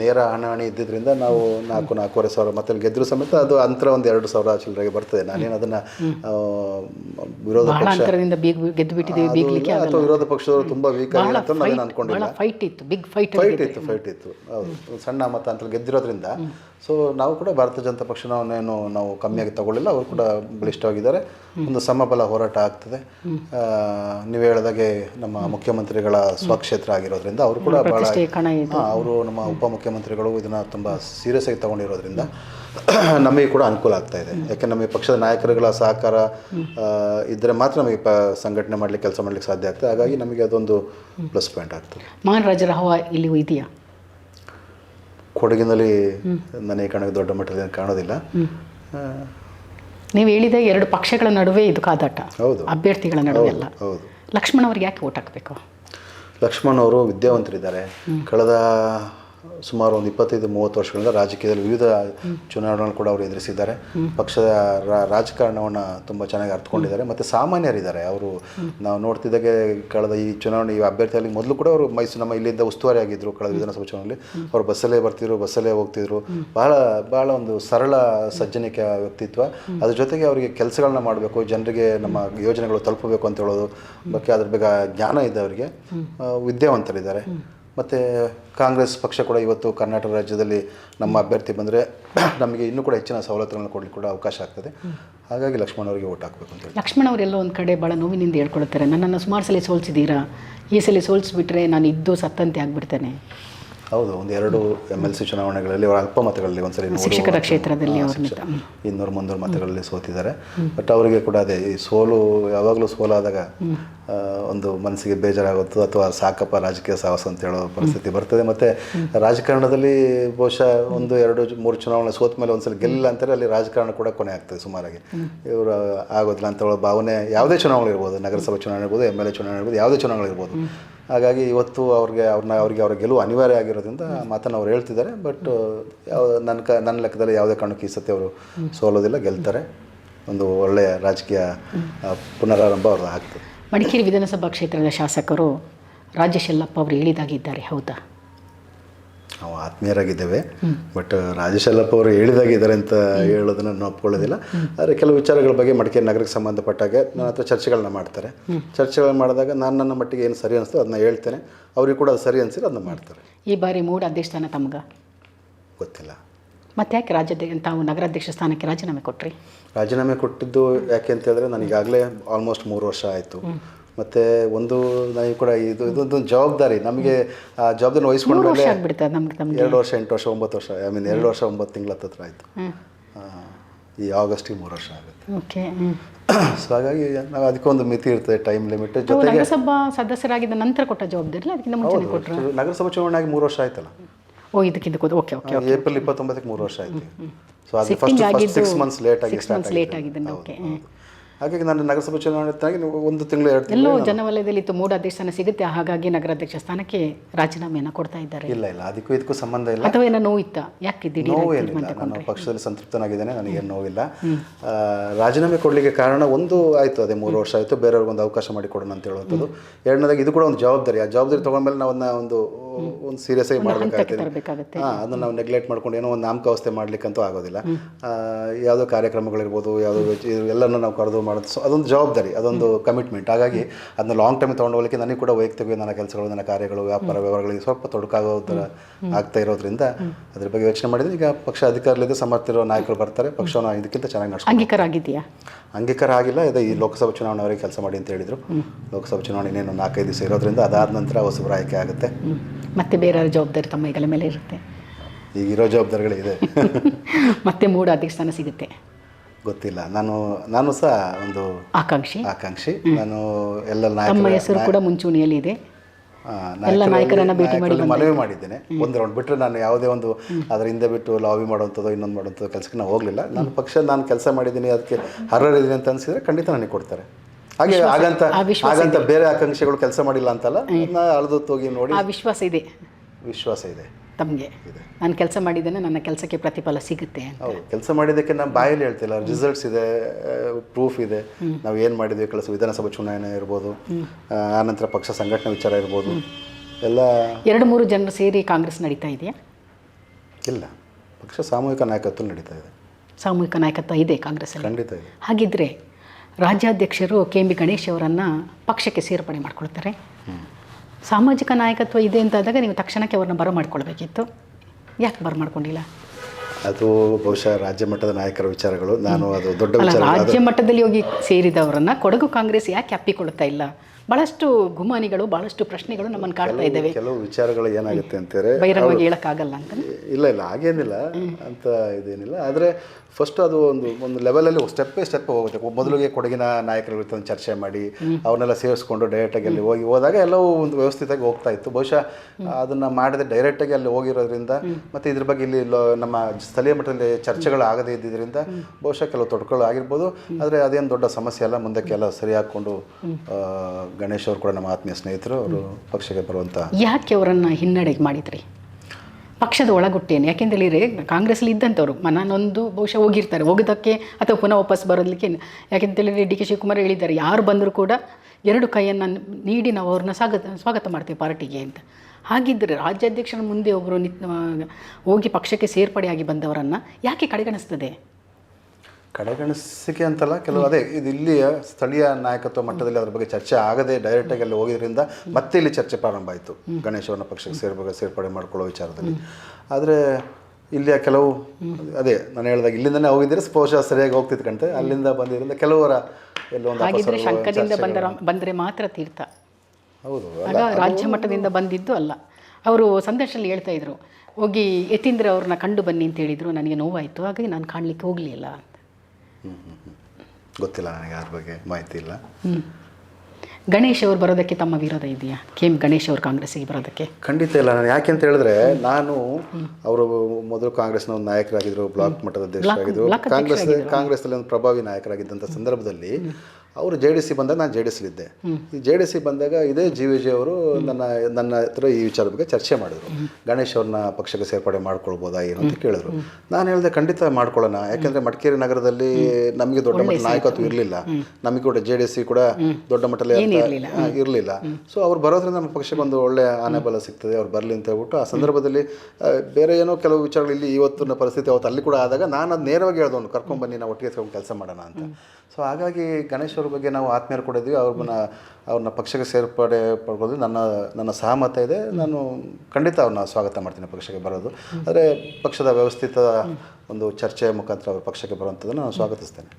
ನೇರ ಹಣಾಹಣಿ ಇದ್ದಿದ್ರಿಂದ ನಾವು ನಾಲ್ಕು ನಾಲ್ಕೂವರೆ ಸಾವಿರ ಮತ್ತೆ ಗೆದ್ದರೂ ಸಮೇತ ಅದು ಅಂತರ ಒಂದು ಎರಡು ಸಾವಿರ ಚಿಲ್ಲರೆಗೆ ಬರ್ತದೆ. ನಾನೇನು ಅದನ್ನ ವಿರೋಧ ಪಕ್ಷ ಅಥವಾ ವಿರೋಧ ಪಕ್ಷದವರು ತುಂಬಾ ವೀಕ್ ಅಂತ ನಾನು ಫೈಟ್ ಅನ್ಕೊಂಡಿಲ್ಲ. ಫೈಟ್ ಇತ್ತು ಬಿಗ್ ಫೈಟ್ ಫೈಟ್ ಇತ್ತು. ಫೈಟ್ ಇತ್ತು. ಹೌದು ಸಣ್ಣ ಮತ ಅಂತ ಗೆದ್ದಿರೋದ್ರಿಂದ. ಸೊ ನಾವು ಕೂಡ ಭಾರತೀಯ ಜನತಾ ಪಕ್ಷನೇನು ನಾವು ಕಮ್ಮಿಯಾಗಿ ತಗೊಳ್ಳಿಲ್ಲ. ಅವರು ಕೂಡ ಬಲಿಷ್ಠವಾಗಿದ್ದಾರೆ. ಒಂದು ಸಮಬಲ ಹೋರಾಟ ಆಗ್ತದೆ. ನೀವು ಹೇಳಿದಾಗೆ ನಮ್ಮ ಮುಖ್ಯಮಂತ್ರಿಗಳ ಸ್ವಕ್ಷೇತ್ರ ಆಗಿರೋದ್ರಿಂದ ಅವರು ಕೂಡ ಪ್ರತಿಷ್ಠೆ ಕಣ ಇದು. ಅವರು ನಮ್ಮ ಉಪಮುಖ್ಯಮಂತ್ರಿಗಳು ಇದನ್ನ ತುಂಬಾ ಸೀರಿಯಸ್ ಆಗಿ ತಗೊಂಡಿರೋದ್ರಿಂದ ನಮಗೆ ಕೂಡ ಅನುಕೂಲ ಆಗ್ತಾ ಇದೆ. ಯಾಕೆ ನಮಗೆ ಪಕ್ಷದ ನಾಯಕರುಗಳ ಸಹಕಾರ ಇದ್ರೆ ಮಾತ್ರ ನಮಗೆ ಪ ಸಂಘಟನೆ ಮಾಡ್ಲಿಕ್ಕೆ ಕೆಲಸ ಮಾಡ್ಲಿಕ್ಕೆ ಸಾಧ್ಯ ಆಗ್ತದೆ. ಹಾಗಾಗಿ ನಮಗೆ ಅದೊಂದು ಪ್ಲಸ್ ಪಾಯಿಂಟ್ ಆಗ್ತದೆ. ಮಹಾನ್ ರಾಜರ ಹವಾ ಇಲ್ಲಿ ಇದೆಯಾ? ಕೊಡಗಿನಲ್ಲಿ ನನಗೆ ಕಣಕ್ಕೆ ದೊಡ್ಡ ಮಟ್ಟದಲ್ಲಿ ಕಾಣೋದಿಲ್ಲ. ನೀವು ಹೇಳಿದ ಎರಡು ಪಕ್ಷಗಳ ನಡುವೆ ಇದು ಕಾದಾಟ. ಹೌದು. ಅಭ್ಯರ್ಥಿಗಳ ನಡುವೆ ಅಲ್ಲ. ಹೌದು. ಲಕ್ಷ್ಮಣ್ ಅವ್ರಿಗೆ ಯಾಕೆ ಓಟ್ ಹಾಕಬೇಕು? ಲಕ್ಷ್ಮಣ್ ಅವರು ವಿದ್ಯಾವಂತರಿದ್ದಾರೆ. ಕಳೆದ ಸುಮಾರು ಒಂದು ಇಪ್ಪತ್ತೈದು ಮೂವತ್ತು ವರ್ಷಗಳಿಂದ ರಾಜಕೀಯದಲ್ಲಿ ವಿವಿಧ ಚುನಾವಣೆಗಳನ್ನು ಕೂಡ ಅವರು ಎದುರಿಸಿದ್ದಾರೆ. ಪಕ್ಷದ ರಾಜಕಾರಣವನ್ನು ತುಂಬ ಚೆನ್ನಾಗಿ ಅರ್ಥಕೊಂಡಿದ್ದಾರೆ ಮತ್ತು ಸಾಮಾನ್ಯರಿದ್ದಾರೆ. ಅವರು ನಾವು ನೋಡ್ತಿದ್ದಾಗೆ ಕಳೆದ ಈ ಚುನಾವಣೆ ಈ ಅಭ್ಯರ್ಥಿಯಲ್ಲಿ ಮೊದಲು ಕೂಡ ಅವರು ಮೈಸೂರು ನಮ್ಮ ಇಲ್ಲಿಂದ ಉಸ್ತುವಾರಿ ಆಗಿದ್ದರು ಕಳೆದ ವಿಧಾನಸಭಾ ಚುನಾವಣೆಯಲ್ಲಿ. ಅವರು ಬಸ್ಸಲ್ಲೇ ಬರ್ತಿದ್ರು ಬಸ್ಸಲ್ಲೇ ಹೋಗ್ತಿದ್ರು. ಬಹಳ ಬಹಳ ಒಂದು ಸರಳ ಸಜ್ಜನಿಕೆ ವ್ಯಕ್ತಿತ್ವ. ಅದ್ರ ಜೊತೆಗೆ ಅವರಿಗೆ ಕೆಲಸಗಳನ್ನ ಮಾಡಬೇಕು ಜನರಿಗೆ ನಮ್ಮ ಯೋಜನೆಗಳು ತಲುಪಬೇಕು ಅಂತ ಹೇಳೋದು. ಬಗ್ಗೆ ಅದ್ರ ಬಗ್ಗೆ ಜ್ಞಾನ ಇದೆ ಅವರಿಗೆ. ವಿದ್ಯಾವಂತರಿದ್ದಾರೆ. ಮತ್ತು ಕಾಂಗ್ರೆಸ್ ಪಕ್ಷ ಕೂಡ ಇವತ್ತು ಕರ್ನಾಟಕ ರಾಜ್ಯದಲ್ಲಿ ನಮ್ಮ ಅಭ್ಯರ್ಥಿ ಬಂದರೆ ನಮಗೆ ಇನ್ನೂ ಕೂಡ ಹೆಚ್ಚಿನ ಸವಲತ್ತುಗಳನ್ನು ಕೊಡಲಿಕ್ಕೆ ಕೂಡ ಅವಕಾಶ ಆಗ್ತದೆ. ಹಾಗಾಗಿ ಲಕ್ಷ್ಮಣ ಅವರಿಗೆ ಓಟ್ ಹಾಕಬೇಕು ಅಂತ ಲಕ್ಷ್ಮಣ ಅವರೆಲ್ಲ ಒಂದು ಕಡೆ ಭಾಳ ನೋವಿನಿಂದ ಹೇಳ್ಕೊಳ್ತಾರೆ. ನನ್ನನ್ನು ಸುಮಾರು ಸಲ ಸೋಲ್ಸಿದ್ದೀರಾ? ಈ ಸಲ ಸೋಲ್ಸಿಬಿಟ್ರೆ ನಾನು ಇದ್ದು ಸತ್ತಂತೆ ಆಗ್ಬಿಡ್ತೇನೆ. ಹೌದು ಒಂದು ಎರಡು ಎಂ ಎಲ್ ಸಿ ಚುನಾವಣೆಗಳಲ್ಲಿ ಅವರ ಅಲ್ಪ ಮತಗಳಲ್ಲಿ ಒಂದ್ಸರಿ ಶಿಕ್ಷಕರ ಕ್ಷೇತ್ರದಲ್ಲಿ. ಇನ್ನೂರು ಮುನ್ನೂರು ಮತಗಳಲ್ಲಿ ಸೋತಿದ್ದಾರೆ. ಬಟ್ ಅವರಿಗೆ ಕೂಡ ಅದೇ ಈ ಸೋಲು ಯಾವಾಗಲೂ ಸೋಲಾದಾಗ ಒಂದು ಮನಸ್ಸಿಗೆ ಬೇಜಾರಾಗುತ್ತೋ ಅಥವಾ ಸಾಕಪ್ಪ ರಾಜಕೀಯ ಸಾಹಸ ಅಂತ ಹೇಳೋ ಪರಿಸ್ಥಿತಿ ಬರ್ತದೆ. ಮತ್ತು ರಾಜಕಾರಣದಲ್ಲಿ ಬಹುಶಃ ಒಂದು ಎರಡು ಮೂರು ಚುನಾವಣೆ ಸೋತ ಮೇಲೆ ಒಂದ್ಸಲ ಗೆಲ್ಲ ಅಂತಾರೆ ಅಲ್ಲಿ ರಾಜಕಾರಣ ಕೂಡ ಕೊನೆ ಆಗ್ತದೆ ಸುಮಾರಾಗಿ. ಇವರು ಆಗೋದಿಲ್ಲ ಅಂತ ಹೇಳೋ ಭಾವನೆ ಯಾವುದೇ ಚುನಾವಣೆ ಇರ್ಬೋದು ನಗರಸಭೆ ಚುನಾವಣೆ ಇರ್ಬೋದು ಎಂ ಎಲ್ ಎ ಚುನಾವಣೆ ಇರ್ಬೋದು ಯಾವುದೇ ಚುನಾವಣೆ ಇರ್ಬೋದು. ಹಾಗಾಗಿ ಇವತ್ತು ಅವ್ರಿಗೆ ಅವ್ರನ್ನ ಅವ್ರಿಗೆ ಅವ್ರ ಗೆಲುವು ಅನಿವಾರ್ಯ ಆಗಿರೋದ್ರಿಂದ ಮಾತನ್ನು ಅವ್ರು ಹೇಳ್ತಿದ್ದಾರೆ. ಬಟ್ ಯಾವ ನನ್ನ ಕ ನನ್ನ ಲೆಕ್ಕದಲ್ಲಿ ಯಾವುದೇ ಕಾರಣಕ್ಕೆ ಈ ಸತಿ ಅವರು ಸೋಲೋದಿಲ್ಲ, ಗೆಲ್ತಾರೆ. ಒಂದು ಒಳ್ಳೆಯ ರಾಜಕೀಯ ಪುನರಾರಂಭ ಅವ್ರದ್ದು ಆಗ್ತದೆ. ಮಡಿಕೇರಿ ವಿಧಾನಸಭಾ ಕ್ಷೇತ್ರದ ಶಾಸಕರು ರಾಜ್ಯ ಶೆಲ್ಲಪ್ಪ ಅವರು ಹೇಳಿದಾಗಿದ್ದಾರೆ, ಹೌದಾ? ನಾವು ಆತ್ಮೀಯರಾಗಿದ್ದೇವೆ. ಬಟ್ ರಾಜೇಶ್ ಯಲ್ಲಪ್ಪ ಅವರು ಹೇಳಿದಾಗಿದ್ದಾರೆ ಅಂತ ಹೇಳೋದನ್ನ ನಾನು ಒಪ್ಕೊಳ್ಳೋದಿಲ್ಲ. ಆದರೆ ಕೆಲವು ವಿಚಾರಗಳ ಬಗ್ಗೆ ಮಡಿಕೇರಿ ನಗರಕ್ಕೆ ಸಂಬಂಧಪಟ್ಟಾಗೆ ನನ್ನ ಹತ್ರ ಚರ್ಚೆಗಳನ್ನ ಮಾಡ್ತಾರೆ. ಚರ್ಚೆಗಳನ್ನ ಮಾಡಿದಾಗ ನಾನು ನನ್ನ ಮಟ್ಟಿಗೆ ಏನು ಸರಿ ಅನಿಸ್ತೋ ಅದನ್ನ ಹೇಳ್ತೇನೆ. ಅವ್ರಿಗೆ ಕೂಡ ಅದು ಸರಿ ಅನಿಸಿಲ್ಲ ಅದನ್ನ ಮಾಡ್ತಾರೆ. ಈ ಬಾರಿ ಮೂಡ ಅಧ್ಯಕ್ಷ ಸ್ಥಾನ ತಮ್ಗೆ? ಗೊತ್ತಿಲ್ಲ. ಮತ್ತೆ ಯಾಕೆ ರಾಜ್ಯ ತಾವು ನಗರಾಧ್ಯಕ್ಷ ಸ್ಥಾನಕ್ಕೆ ರಾಜೀನಾಮೆ ಕೊಟ್ಟ್ರಿ ರಾಜೀನಾಮೆ ಕೊಟ್ಟಿದ್ದು ಯಾಕೆ ಅಂತ ಹೇಳಿದ್ರೆ ನಾನು ಈಗಾಗಲೇ ಆಲ್ಮೋಸ್ಟ್ ಮೂರು ವರ್ಷ ಆಯಿತು. ಮತ್ತು ಒಂದು ನನಗೆ ಕೂಡ ಇದು ಇದೊಂದು ಜವಾಬ್ದಾರಿ. ನಮಗೆ ಆ ಜವಾಬ್ದಾರಿ ವಹಿಸ್ಕೊಂಡು ಮೇಲೆ ಆಗ್ಬಿಡ್ತದೆ ನಮ್ಗೆ ತಮ್ಗೆ ಎರಡು ವರ್ಷ ಎಂಟು ವರ್ಷ ಒಂಬತ್ತು ವರ್ಷ ಐ ಮೀನ್ ಎರಡು ವರ್ಷ ಒಂಬತ್ತು ತಿಂಗಳ ಹತ್ರ ಆಯಿತು. ಈ ಆಗಸ್ಟಿಗೆ ಮೂರು ವರ್ಷ ಆಗುತ್ತೆ. ಓಕೆ ಸೊ ಹಾಗಾಗಿ ನಾವು ಅದಕ್ಕೊಂದು ಮಿತಿ ಇರ್ತದೆ ಟೈಮ್ ಲಿಮಿಟ್ ಜೊತೆಗೆ ನಗರಸಭಾ ಸದಸ್ಯರಾಗಿದ್ದ ನಂತರ ಕೊಟ್ಟ ಜವಾಬ್ದಾರಿ ಅದಕ್ಕಿಂತ ಮುಂಚೆ ಕೊಟ್ಟರು ನಗರಸಭಾ ಚುನಾವಣೆ ಆಗಿ ಮೂರು ವರ್ಷ ಆಯ್ತಲ್ಲ. ಓ ಇದಕ್ಕಿಂತ ಓಕೆ ಓಕೆ ಏಪ್ರಿಲ್ ಇಪ್ಪತ್ತೊಂಬತ್ತಕ್ಕೆ ಮೂರು ವರ್ಷ ಆಯ್ತು. ಸೊ ಅದು ಫಸ್ಟ್ ಸಿಕ್ಸ್ ಮಂತ್ಸ್ ಲೇಟ್ ಆಗಿ ಸ್ಟಾರ್ಟ್ ಆಗಿದೆ, ಓಕೆ. ಹಾಗಾಗಿ ನಾನು ನಗರಸಭೆ ಚುನಾವಣೆ ಒಂದು ತಿಂಗಳು ಎರಡು ಎಲ್ಲೋ ತಿಂಗಳು ಜನವಲಯದಲ್ಲಿ ಇತ್ತು ಮೂಡ ಅಧ್ಯಕ್ಷ ಸ್ಥಾನ ಸಿಗುತ್ತೆ ಹಾಗಾಗಿ ನಗರಾಧ್ಯಕ್ಷ ಸ್ಥಾನಕ್ಕೆ ರಾಜೀನಾಮೆಯನ್ನು ಕೊಡ್ತಾ ಇದ್ದಾರೆ. ಇಲ್ಲ ಇಲ್ಲ ಅದಕ್ಕೂ ಇದಕ್ಕೂ ಸಂಬಂಧ ಇಲ್ಲ. ಅಥವಾ ಏನೋ ನೋವಿತ್ತ? ಯಾಕೆ ನೋವು ಏನಿಲ್ಲ ನಾನು ಪಕ್ಷದಲ್ಲಿ ಸಂತೃಪ್ತನಾಗಿದ್ದೇನೆ ನನಗೇನು ನೋವಿಲ್ಲ. ರಾಜೀನಾಮೆ ಕೊಡಲಿಕ್ಕೆ ಕಾರಣ ಒಂದು ಆಯಿತು ಅದೇ ಮೂರು ವರ್ಷ ಆಯಿತು ಬೇರೆಯವ್ರಿಗೆ ಒಂದು ಅವಕಾಶ ಮಾಡಿ ಕೊಡೋಣ ಅಂತ ಹೇಳುವಂಥದ್ದು. ಎರಡನೇದಾಗಿ ಇದು ಕೂಡ ಒಂದು ಜವಾಬ್ದಾರಿ ಆ ಜವಾಬ್ದಾರಿ ತೊಗೊಂಡ್ಮೇಲೆ ನಾವು ಅದನ್ನ ಒಂದು ಒಂದು ಸೀರಿಯಸ್ ಆಗಿ ಮಾಡಬೇಕಾಗ್ತದೆ. ತರಬೇಕಾಗತ್ತೆ. ಹಾಂ ಅದನ್ನು ನಾವು ನೆಗ್ಲೆಕ್ಟ್ ಮಾಡ್ಕೊಂಡು ಏನೋ ಒಂದು ನಾಮಕಾವಸ್ಥೆ ಮಾಡ್ಲಿಕ್ಕಂತೂ ಆಗೋದಿಲ್ಲ. ಯಾವುದೋ ಕಾರ್ಯಕ್ರಮಗಳಿರ್ಬೋದು ಯಾವುದೋ ಎಲ್ಲನೂ ನಾವು ಕರೆದು ಮಾಡೋದು ಸೊ ಅದೊಂದು ಜವಾಬ್ದಾರಿ ಅದೊಂದು ಕಮಿಟ್ಮೆಂಟ್ ಹಾಗಾಗಿ ಅದನ್ನ ಲಾಂಗ್ ಟೈಮ್ ತೊಗೊಂಡು ಹೋಗ್ಲಿಕ್ಕೆ ನನಗೆ ಕೂಡ ವೈಯಕ್ತಿಕವಾಗಿ ನನ್ನ ಕೆಲಸಗಳು ನನ್ನ ಕಾರ್ಯಗಳು ವ್ಯಾಪಾರ ವ್ಯವಹಾರಗಳಿಗೆ ಸ್ವಲ್ಪ ತೊಡಕಾಗೋ ಥರ ಆಗ್ತಾ ಇರೋದ್ರಿಂದ ಅದ್ರ ಬಗ್ಗೆ ಯೋಚನೆ ಮಾಡಿದ್ರೆ ಈಗ ಪಕ್ಷ ಅಧಿಕಾರಲಿದ್ದು ಸಮರ್ಥಿರೋ ನಾಯಕರು ಬರ್ತಾರೆ. ಪಕ್ಷವನ್ನು ಇದಕ್ಕಿಂತ ಚೆನ್ನಾಗಿ ನಡೆಸ್ತಾರೆ ಅಂಗೀಕಾರ ಆಗಿದೆಯಾ ಅಂಗೀಕಾರ ಆಗಿಲ್ಲ ಇದೆ ಈ ಲೋಕಸಭಾ ಚುನಾವಣೆವರೆಗೆ ಕೆಲಸ ಮಾಡಿ ಅಂತ ಹೇಳಿದರು. ಲೋಕಸಭಾ ಚುನಾವಣೆ ಇನ್ನೇನು ನಾಲ್ಕೈದು ದಿವಸ ಇರೋದ್ರಿಂದ ಅದಾದ ನಂತರ ಹೊಸಬರ ಆಯ್ಕೆ ಆಗುತ್ತೆ. ಮತ್ತೆ ಬೇರೆ ಜವಾಬ್ದಾರಿ ತಮ್ಮ ಹೆಗಲ ಮೇಲೆ ಇರುತ್ತೆ. ಈಗಿರೋ ಜವಾಬ್ದಾರಿಗಳಿದೆ ಮತ್ತೆ ಮೂಡ ಅಧ್ಯಕ್ಷ ಸ್ಥಾನ ಸಿಗುತ್ತೆ. ಗೊತ್ತಿಲ್ಲ. ನಾನು ನಾನು ಸಹ ಒಂದು ಆಕಾಂಕ್ಷಿ. ಆಕಾಂಕ್ಷಿ. ನಾನು ಎಲ್ಲ ನಾಯಕರ ಹೆಸರು ಕೂಡ ಮುಂಚೂಣಿಯಲ್ಲಿ ಇದೆ. ಎಲ್ಲ ನಾಯಕರನ್ನ ಭೇಟಿ ಮಾಡಿ ಮನವಿ ಮಾಡಿದ್ದೇನೆ. ಒಂದು ರೌಂಡ್ ಬಿಟ್ಟರೆ ನಾನು ಯಾವುದೇ ಒಂದು ಅದರ ಹಿಂದೆ ಬಿಟ್ಟು ಲಾಬಿ ಮಾಡುವಂಥದ್ದು ಇನ್ನೊಂದು ಮಾಡುವಂಥದ್ದು ಕೆಲಸಕ್ಕೆ ನಾನು ಹೋಗಲಿಲ್ಲ. ನನ್ನ ಪಕ್ಷ ನಾನು ಕೆಲಸ ಮಾಡಿದ್ದೀನಿ ಅದಕ್ಕೆ ಅರ್ಹರಿದ್ದೀನಿ ಅಂತ ಅನಿಸಿದ್ರೆ ಖಂಡಿತ ನನಗೆ ಕೊಡ್ತಾರೆ. ಹಾಗೆ ಹಾಗಂತ ಹಾಗಂತ ಬೇರೆ ಆಕಾಂಕ್ಷೆಗಳು ಕೆಲಸ ಮಾಡಿಲ್ಲ ಅಂತಲ್ಲ ನಾ ಅಳದು ಹೋಗಿ ನೋಡಿ. ವಿಶ್ವಾಸ ಇದೆ. ವಿಶ್ವಾಸ ಇದೆ. ತಮಗೆ. ನಾನು ಕೆಲಸ ಮಾಡಿದ್ದೇನೆ ನನ್ನ ಕೆಲಸಕ್ಕೆ ಪ್ರತಿಫಲ ಸಿಗುತ್ತೆ ಹೌದು ಕೆಲಸ ಮಾಡಿದ್ದಕ್ಕೆ ನಾನು ಬಾಯಲ್ಲಿ ಹೇಳ್ತಿಲ್ಲ. ರಿಸಲ್ಟ್ಸ್ ಇದೆ ಪ್ರೂಫ್ ಇದೆ. ನಾವು ಏನು ಮಾಡಿದ್ವಿ ಕೆಲಸ ವಿಧಾನಸಭಾ ಚುನಾವಣೆ ಇರ್ಬೋದು ಆನಂತರ ಪಕ್ಷ ಸಂಘಟನೆ ವಿಚಾರ ಇರ್ಬೋದು. ಎಲ್ಲ ಎರಡು ಮೂರು ಜನರು ಸೇರಿ ಕಾಂಗ್ರೆಸ್ ನಡೀತಾ ಇದೆಯಾ? ಇಲ್ಲ. ಪಕ್ಷ ಸಾಮೂಹಿಕ ನಾಯಕತ್ವ ನಡೀತಾ ಇದೆ. ಸಾಮೂಹಿಕ ನಾಯಕತ್ವ ಇದೆ ಕಾಂಗ್ರೆಸ್ಸಲ್ಲಿ. ಖಂಡಿತ ಇದೆ. ಹಾಗಿದ್ರೆ ರಾಜ್ಯಾಧ್ಯಕ್ಷರು ಕೆ ಎಂ ಬಿ ಗಣೇಶ್ ಅವರನ್ನು ಪಕ್ಷಕ್ಕೆ ಸೇರ್ಪಡೆ ಮಾಡ್ಕೊಳ್ತಾರೆ. ಸಾಮಾಜಿಕ ನಾಯಕತ್ವ ಇದೆ ಅಂತ ಆದಾಗ ನೀವು ತಕ್ಷಣಕ್ಕೆ ಅವ್ರನ್ನ ಬರಮಾಡ್ಕೊಳ್ಬೇಕಿತ್ತು ಯಾಕೆ ಬರಮಾಡ್ಕೊಂಡಿಲ್ಲ ಅದು ಬಹುಶಃ ರಾಜ್ಯ ಮಟ್ಟದ ನಾಯಕರ ವಿಚಾರಗಳು. ನಾನು ಅದು ದೊಡ್ಡ ವಿಚಾರ. ರಾಜ್ಯ ಮಟ್ಟದಲ್ಲಿ ಹೋಗಿ ಸೇರಿದವರನ್ನ ಕೊಡಗು ಕಾಂಗ್ರೆಸ್ ಯಾಕೆ ಅಪ್ಪಿಕೊಳ್ತಾ ಇಲ್ಲ? ಬಹಳಷ್ಟು ಗುಮಾನಿಗಳು ಬಹಳಷ್ಟು ಪ್ರಶ್ನೆಗಳು ನಮ್ಮನ್ನು ಕಾಡ್ತಾ ಇದ್ದೇವೆ. ಕೆಲವು ವಿಚಾರಗಳು ಏನಾಗುತ್ತೆ ಅಂತಾರೆ ಬಹಿರಂಗವಾಗಿ ಹೇಳಕ್ಕಾಗಲ್ಲ ಅಂತ ಇಲ್ಲ ಇಲ್ಲ ಹಾಗೇನಿಲ್ಲ ಅಂತ ಇದೇನಿಲ್ಲ. ಆದರೆ ಫಸ್ಟ್ ಅದು ಒಂದು ಒಂದು ಲೆವೆಲಲ್ಲಿ ಸ್ಟೆಪ್ ಬೈ ಸ್ಟೆಪ್ ಹೋಗುತ್ತೆ. ಮೊದಲಿಗೆ ಕೊಡಗಿನ ನಾಯಕರ ಜೊತೆ ಒಂದು ಚರ್ಚೆ ಮಾಡಿ ಅವನ್ನೆಲ್ಲ ಸೇರಿಸ್ಕೊಂಡು ಡೈರೆಕ್ಟಾಗಿ ಅಲ್ಲಿ ಹೋಗಿ ಹೋದಾಗ ಎಲ್ಲವೂ ಒಂದು ವ್ಯವಸ್ಥಿತವಾಗಿ ಹೋಗ್ತಾ ಇತ್ತು. ಬಹುಶಃ ಅದನ್ನು ಮಾಡದೆ ಡೈರೆಕ್ಟಾಗಿ ಅಲ್ಲಿ ಹೋಗಿರೋದ್ರಿಂದ ಮತ್ತು ಇದ್ರ ಬಗ್ಗೆ ಇಲ್ಲಿ ನಮ್ಮ ಸ್ಥಳೀಯ ಮಟ್ಟದಲ್ಲಿ ಚರ್ಚೆಗಳು ಆಗದೇ ಇದ್ದಿದ್ದರಿಂದ ಬಹುಶಃ ಕೆಲವು ತೊಡ್ಕೊಳ್ಳೋ ಆಗಿರ್ಬೋದು. ಆದರೆ ಅದೇನು ದೊಡ್ಡ ಸಮಸ್ಯೆ ಅಲ್ಲ ಮುಂದಕ್ಕೆ ಎಲ್ಲ ಸರಿ ಹಾಕ್ಕೊಂಡು ಗಣೇಶ್ ಅವರು ಕೂಡ ನಮ್ಮ ಆತ್ಮೀಯ ಸ್ನೇಹಿತರು ಅವರು ಪಕ್ಷಕ್ಕೆ ಬರುವಂಥ ಯಾಕೆ ಅವರನ್ನು ಹಿನ್ನಡೆಗೆ ಮಾಡಿದ್ರಿ? ಪಕ್ಷದ ಒಳಗೊಟ್ಟೇನೆ. ಯಾಕೆಂತ ಹೇಳಿದರೆ ಕಾಂಗ್ರೆಸ್ಲಿ ಇದ್ದಂಥವ್ರು. ಮನನೊಂದು ಬಹುಶಃ ಹೋಗಿರ್ತಾರೆ. ಹೋಗೋದಕ್ಕೆ ಅಥವಾ ಪುನಃ ವಾಪಸ್ ಬರೋದಕ್ಕೆ ಯಾಕೆಂತ ಹೇಳಿದರೆ ಡಿ ಕೆ ಶಿವಕುಮಾರ್ ಹೇಳಿದ್ದಾರೆ. ಯಾರು ಬಂದರೂ ಕೂಡ ಎರಡು ಕೈಯನ್ನು ನೀಡಿ ನಾವು ಅವ್ರನ್ನ ಸ್ವಾಗತ ಸ್ವಾಗತ ಮಾಡ್ತೀವಿ ಪಾರ್ಟಿಗೆ ಅಂತ. ಹಾಗಿದ್ದರೆ ರಾಜ್ಯಾಧ್ಯಕ್ಷರ ಮುಂದೆ ಒಬ್ಬರು ನಿತ್ ಹೋಗಿ ಪಕ್ಷಕ್ಕೆ ಸೇರ್ಪಡೆಯಾಗಿ ಬಂದವರನ್ನು ಯಾಕೆ ಕಡೆಗಣಿಸ್ತದೆ? ಕಡೆಗಣಿಸಿಕೆ ಅಂತಲ್ಲ ಕೆಲವು ಅದೇ ಇದು ಇಲ್ಲಿಯ ಸ್ಥಳೀಯ ನಾಯಕತ್ವ ಮಟ್ಟದಲ್ಲಿ ಅದ್ರ ಬಗ್ಗೆ ಚರ್ಚೆ ಆಗದೆ ಡೈರೆಕ್ಟಾಗಿ ಅಲ್ಲಿ ಹೋಗಿದ್ರಿಂದ ಮತ್ತೆ ಇಲ್ಲಿ ಚರ್ಚೆ ಪ್ರಾರಂಭ ಆಯಿತು. ಗಣೇಶವನ್ನ ಪಕ್ಷಕ್ಕೆ ಸೇರ್ಬೇಕು ಸೇರ್ಪಡೆ ಮಾಡ್ಕೊಳ್ಳೋ ವಿಚಾರದಲ್ಲಿ. ಆದರೆ ಇಲ್ಲಿಯ ಕೆಲವು ಅದೇ ನಾನು ಹೇಳಿದಾಗ ಇಲ್ಲಿಂದನೇ ಹೋಗಿದ್ದರೆ ಸ್ಪೋಶ ಸರಿಯಾಗಿ ಹೋಗ್ತಿತ್ತು ಕಂತೆ. ಅಲ್ಲಿಂದ ಬಂದಿದ್ದರಿಂದ ಕೆಲವರ ಹಾಗಿದ್ರೆ ಬಂದರ ಬಂದರೆ ಮಾತ್ರ ತೀರ್ಥ. ಹೌದು ಆಗ ರಾಜ್ಯ ಮಟ್ಟದಿಂದ ಬಂದಿದ್ದು ಅಲ್ಲ. ಅವರು ಸಂದೇಶದಲ್ಲಿ ಹೇಳ್ತಾ ಇದ್ರು ಹೋಗಿ ಯತೀಂದ್ರ ಅವ್ರನ್ನ ಕಂಡು ಬನ್ನಿ ಅಂತ ಹೇಳಿದ್ರು. ನನಗೆ ನೋವಾಯಿತು ಹಾಗಾಗಿ ನಾನು ಕಾಣಲಿಕ್ಕೆ ಹೋಗಲಿಲ್ಲ. ಗೊತ್ತಿಲ್ಲ ನನಗೆ ಅದ್ರ ಬಗ್ಗೆ ಮಾಹಿತಿ ಇಲ್ಲ. ಗಣೇಶ್ ಅವರು ಬರೋದಕ್ಕೆ ತಮ್ಮ ವಿರೋಧ ಇದೆಯಾ? ಕೆ ಎಂ ಗಣೇಶ್ ಅವರು ಕಾಂಗ್ರೆಸ್ಸಿಗೆ ಬರೋದಕ್ಕೆ? ಖಂಡಿತ ಇಲ್ಲ. ನಾನು ಯಾಕೆ ಅಂತ ಹೇಳಿದ್ರೆ ನಾನು ಅವರು ಮೊದಲು ಕಾಂಗ್ರೆಸ್ನ ಒಂದು ನಾಯಕರಾಗಿದ್ರು ಬ್ಲಾಕ್ ಮಟ್ಟದ ಅಧ್ಯಕ್ಷರಾಗಿದ್ದರು ಕಾಂಗ್ರೆಸ್ ಕಾಂಗ್ರೆಸ್ನಲ್ಲಿ ಒಂದು ಪ್ರಭಾವಿ ನಾಯಕರಾಗಿದ್ದಂಥ ಸಂದರ್ಭದಲ್ಲಿ ಅವರು ಜೆ ಡಿ ಸಿ ಬಂದಾಗ ನಾನು ಜೆ ಡಿ ಸಿಲಿದ್ದೆ ಈ ಜೆ ಡಿ ಸಿ ಬಂದಾಗ ಇದೇ ಜಿ ವಿ ಜಿ ಅವರು ನನ್ನ ನನ್ನ ಹತ್ರ ಈ ವಿಚಾರ ಬಗ್ಗೆ ಚರ್ಚೆ ಮಾಡಿದ್ರು. ಗಣೇಶ್ ಅವ್ರನ್ನ ಪಕ್ಷಕ್ಕೆ ಸೇರ್ಪಡೆ ಮಾಡ್ಕೊಳ್ಬೋದಾ ಏನು ಅಂತ ಕೇಳಿದ್ರು. ನಾನು ಹೇಳಿದೆ ಖಂಡಿತ ಮಾಡ್ಕೊಳ್ಳೋಣ. ಯಾಕೆಂದರೆ ಮಡಿಕೇರಿ ನಗರದಲ್ಲಿ ನಮಗೆ ದೊಡ್ಡ ಮಟ್ಟದ ನಾಯಕತ್ವ ಇರಲಿಲ್ಲ. ನಮಗೆ ಕೂಡ ಜೆ ಡಿ ಸಿ ಕೂಡ ದೊಡ್ಡ ಮಟ್ಟದಲ್ಲಿ ಇರಲಿಲ್ಲ. ಸೊ ಅವ್ರು ಬರೋದ್ರಿಂದ ನಮ್ಮ ಪಕ್ಷಕ್ಕೆ ಒಂದು ಒಳ್ಳೆ ಆನೆಬಲ ಸಿಗ್ತದೆ. ಅವ್ರು ಬರಲಿ ಅಂತ ಹೇಳ್ಬಿಟ್ಟು ಆ ಸಂದರ್ಭದಲ್ಲಿ ಬೇರೆ ಏನೋ ಕೆಲವು ವಿಚಾರಗಳು ಇಲ್ಲಿ ಇವತ್ತಿನ ಪರಿಸ್ಥಿತಿ ಅವತ್ತು ಅಲ್ಲಿ ಕೂಡ ಆದಾಗ ನಾನು ಅದು ನೇರವಾಗಿ ಹೇಳ್ದವನು ಕರ್ಕೊಂಡ್ಬನ್ನಿ ನಾವು ಒಟ್ಟಿಗೆ ಕೆಲಸ ಮಾಡೋಣ ಅಂತ. ಸೊ ಹಾಗಾಗಿ ಗಣೇಶ್ ಅವ್ರ ಬಗ್ಗೆ ನಾವು ಆತ್ಮೀಯರು ಕೊಡಿದ್ವಿ ಅವ್ರನ್ನ ಅವ್ರನ್ನ ಪಕ್ಷಕ್ಕೆ ಸೇರ್ಪಡೆ ಪಡ್ಕೊಳ್ಳೋದು ನನ್ನ ನನ್ನ ಸಹಮತ ಇದೆ. ನಾನು ಖಂಡಿತ ಅವ್ರನ್ನ ಸ್ವಾಗತ ಮಾಡ್ತೀನಿ ಪಕ್ಷಕ್ಕೆ ಬರೋದು. ಆದರೆ ಪಕ್ಷದ ವ್ಯವಸ್ಥಿತ ಒಂದು ಚರ್ಚೆಯ ಮುಖಾಂತರ ಅವ್ರ ಪಕ್ಷಕ್ಕೆ ಬರುವಂಥದ್ದನ್ನು ನಾನು ಸ್ವಾಗತಿಸ್ತೇನೆ.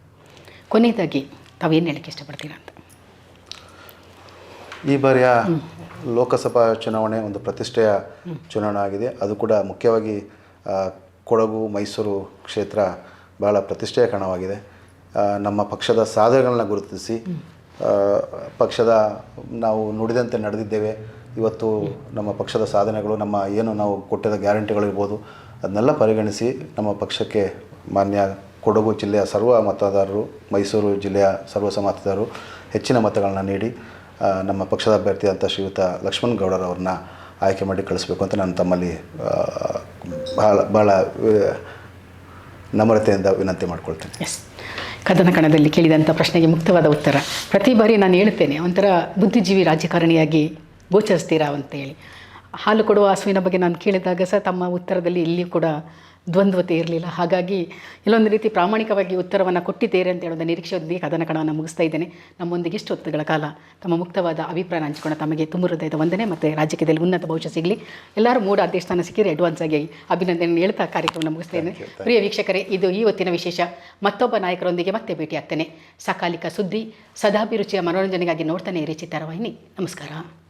ಕೊನೆಯದಾಗಿ ತಾವೇನು ಹೇಳಕ್ಕೆ ಇಷ್ಟಪಡ್ತೀರಾ ಅಂತ? ಈ ಬಾರಿಯ ಲೋಕಸಭಾ ಚುನಾವಣೆ ಒಂದು ಪ್ರತಿಷ್ಠೆಯ ಚುನಾವಣೆ ಆಗಿದೆ. ಅದು ಕೂಡ ಮುಖ್ಯವಾಗಿ ಕೊಡಗು ಮೈಸೂರು ಕ್ಷೇತ್ರ ಬಹಳ ಪ್ರತಿಷ್ಠೆಯ ಕಣವಾಗಿದೆ. ನಮ್ಮ ಪಕ್ಷದ ಸಾಧನೆಗಳನ್ನ ಗುರುತಿಸಿ ಪಕ್ಷದ ನಾವು ನುಡಿದಂತೆ ನಡೆದಿದ್ದೇವೆ. ಇವತ್ತು ನಮ್ಮ ಪಕ್ಷದ ಸಾಧನೆಗಳು ನಮ್ಮ ಏನು ನಾವು ಕೊಟ್ಟಿದ್ದ ಗ್ಯಾರಂಟಿಗಳಿರ್ಬೋದು ಅದನ್ನೆಲ್ಲ ಪರಿಗಣಿಸಿ ನಮ್ಮ ಪಕ್ಷಕ್ಕೆ ಮಾನ್ಯ ಕೊಡಗು ಜಿಲ್ಲೆಯ ಸರ್ವ ಮತದಾರರು ಮೈಸೂರು ಜಿಲ್ಲೆಯ ಸರ್ವ ಮತದಾರರು ಹೆಚ್ಚಿನ ಮತಗಳನ್ನು ನೀಡಿ ನಮ್ಮ ಪಕ್ಷದ ಅಭ್ಯರ್ಥಿ ಅಂತ ಶ್ರೀಯುತ ಲಕ್ಷ್ಮಣ್ ಗೌಡರವ್ರನ್ನ ಆಯ್ಕೆ ಮಾಡಿ ಕಳಿಸ್ಬೇಕು ಅಂತ ನಾನು ತಮ್ಮಲ್ಲಿ ಭಾಳ ಆ, ನಮ್ರತೆಯಿಂದ ವಿನಂತಿ ಮಾಡ್ಕೊಳ್ತೇನೆ. ಕದನ ಕಣದಲ್ಲಿ ಕೇಳಿದಂಥ ಪ್ರಶ್ನೆಗೆ ಮುಕ್ತವಾದ ಉತ್ತರ. ಪ್ರತಿ ಬಾರಿ ನಾನು ಹೇಳ್ತೇನೆ ಒಂಥರ ಬುದ್ಧಿಜೀವಿ ರಾಜಕಾರಣಿಯಾಗಿ ಗೋಚರಿಸ್ತೀರಾ ಅಂತೇಳಿ ಹಾಲು ಕೊಡುವ ಹಸುವಿನ ಬಗ್ಗೆ ನಾನು ಕೇಳಿದಾಗ ಸಹ ತಮ್ಮ ಉತ್ತರದಲ್ಲಿ ಇಲ್ಲಿಯೂ ಕೂಡ ದ್ವಂದ್ವತೆ ಇರಲಿಲ್ಲ. ಹಾಗಾಗಿ ಇಲ್ಲೊಂದು ರೀತಿ ಪ್ರಾಮಾಣಿಕವಾಗಿ ಉತ್ತರವನ್ನು ಕೊಟ್ಟಿದ್ದೇರೆ ಅಂತ ಹೇಳೋದ ನಿರೀಕ್ಷೆಯೊಂದಿಗೆ ಕದನ ಕಣವನ್ನು ಮುಗಿಸ್ತಾ ಇದ್ದೇನೆ. ನಮ್ಮೊಂದಿಗೆ ಇಷ್ಟು ಹೊತ್ತುಗಳ ಕಾಲ. ತಮ್ಮ ಮುಕ್ತವಾದ ಅಭಿಪ್ರಾಯ ಹಂಚ್ಕೊಂಡು ತಮಗೆ ತುಂಬ ಹೃದಯದ ವಂದನೆ ಮತ್ತು ರಾಜಕೀಯದಲ್ಲಿ ಉನ್ನತ ಭವಿಷ್ಯ ಸಿಗಲಿ. ಎಲ್ಲರೂ ಮೂಡ ಸ್ಥಾನ ಸಿಕ್ಕಿದ್ರೆ ಅಡ್ವಾನ್ಸ್ ಆಗಿ ಅಭಿನಂದನೆ ಹೇಳ್ತಾ ಕಾರ್ಯಕ್ರಮವನ್ನು ಮುಗಿಸ್ತಾ ಇದ್ದೇನೆ. ಪ್ರಿಯ ವೀಕ್ಷಕರೇ ಇದು ಈ ಹೊತ್ತಿನ ವಿಶೇಷ. ಮತ್ತೊಬ್ಬ ನಾಯಕರೊಂದಿಗೆ ಮತ್ತೆ ಭೇಟಿಯಾಗ್ತೇನೆ. ಸಕಾಲಿಕ ಸುದ್ದಿ ಸದಾಭಿರುಚಿಯ ಮನೋರಂಜನೆಗಾಗಿ ನೋಡ್ತಾನೆ ಇರಿ ಚಿತ್ತಾರವಾಹಿನಿ. ನಮಸ್ಕಾರ.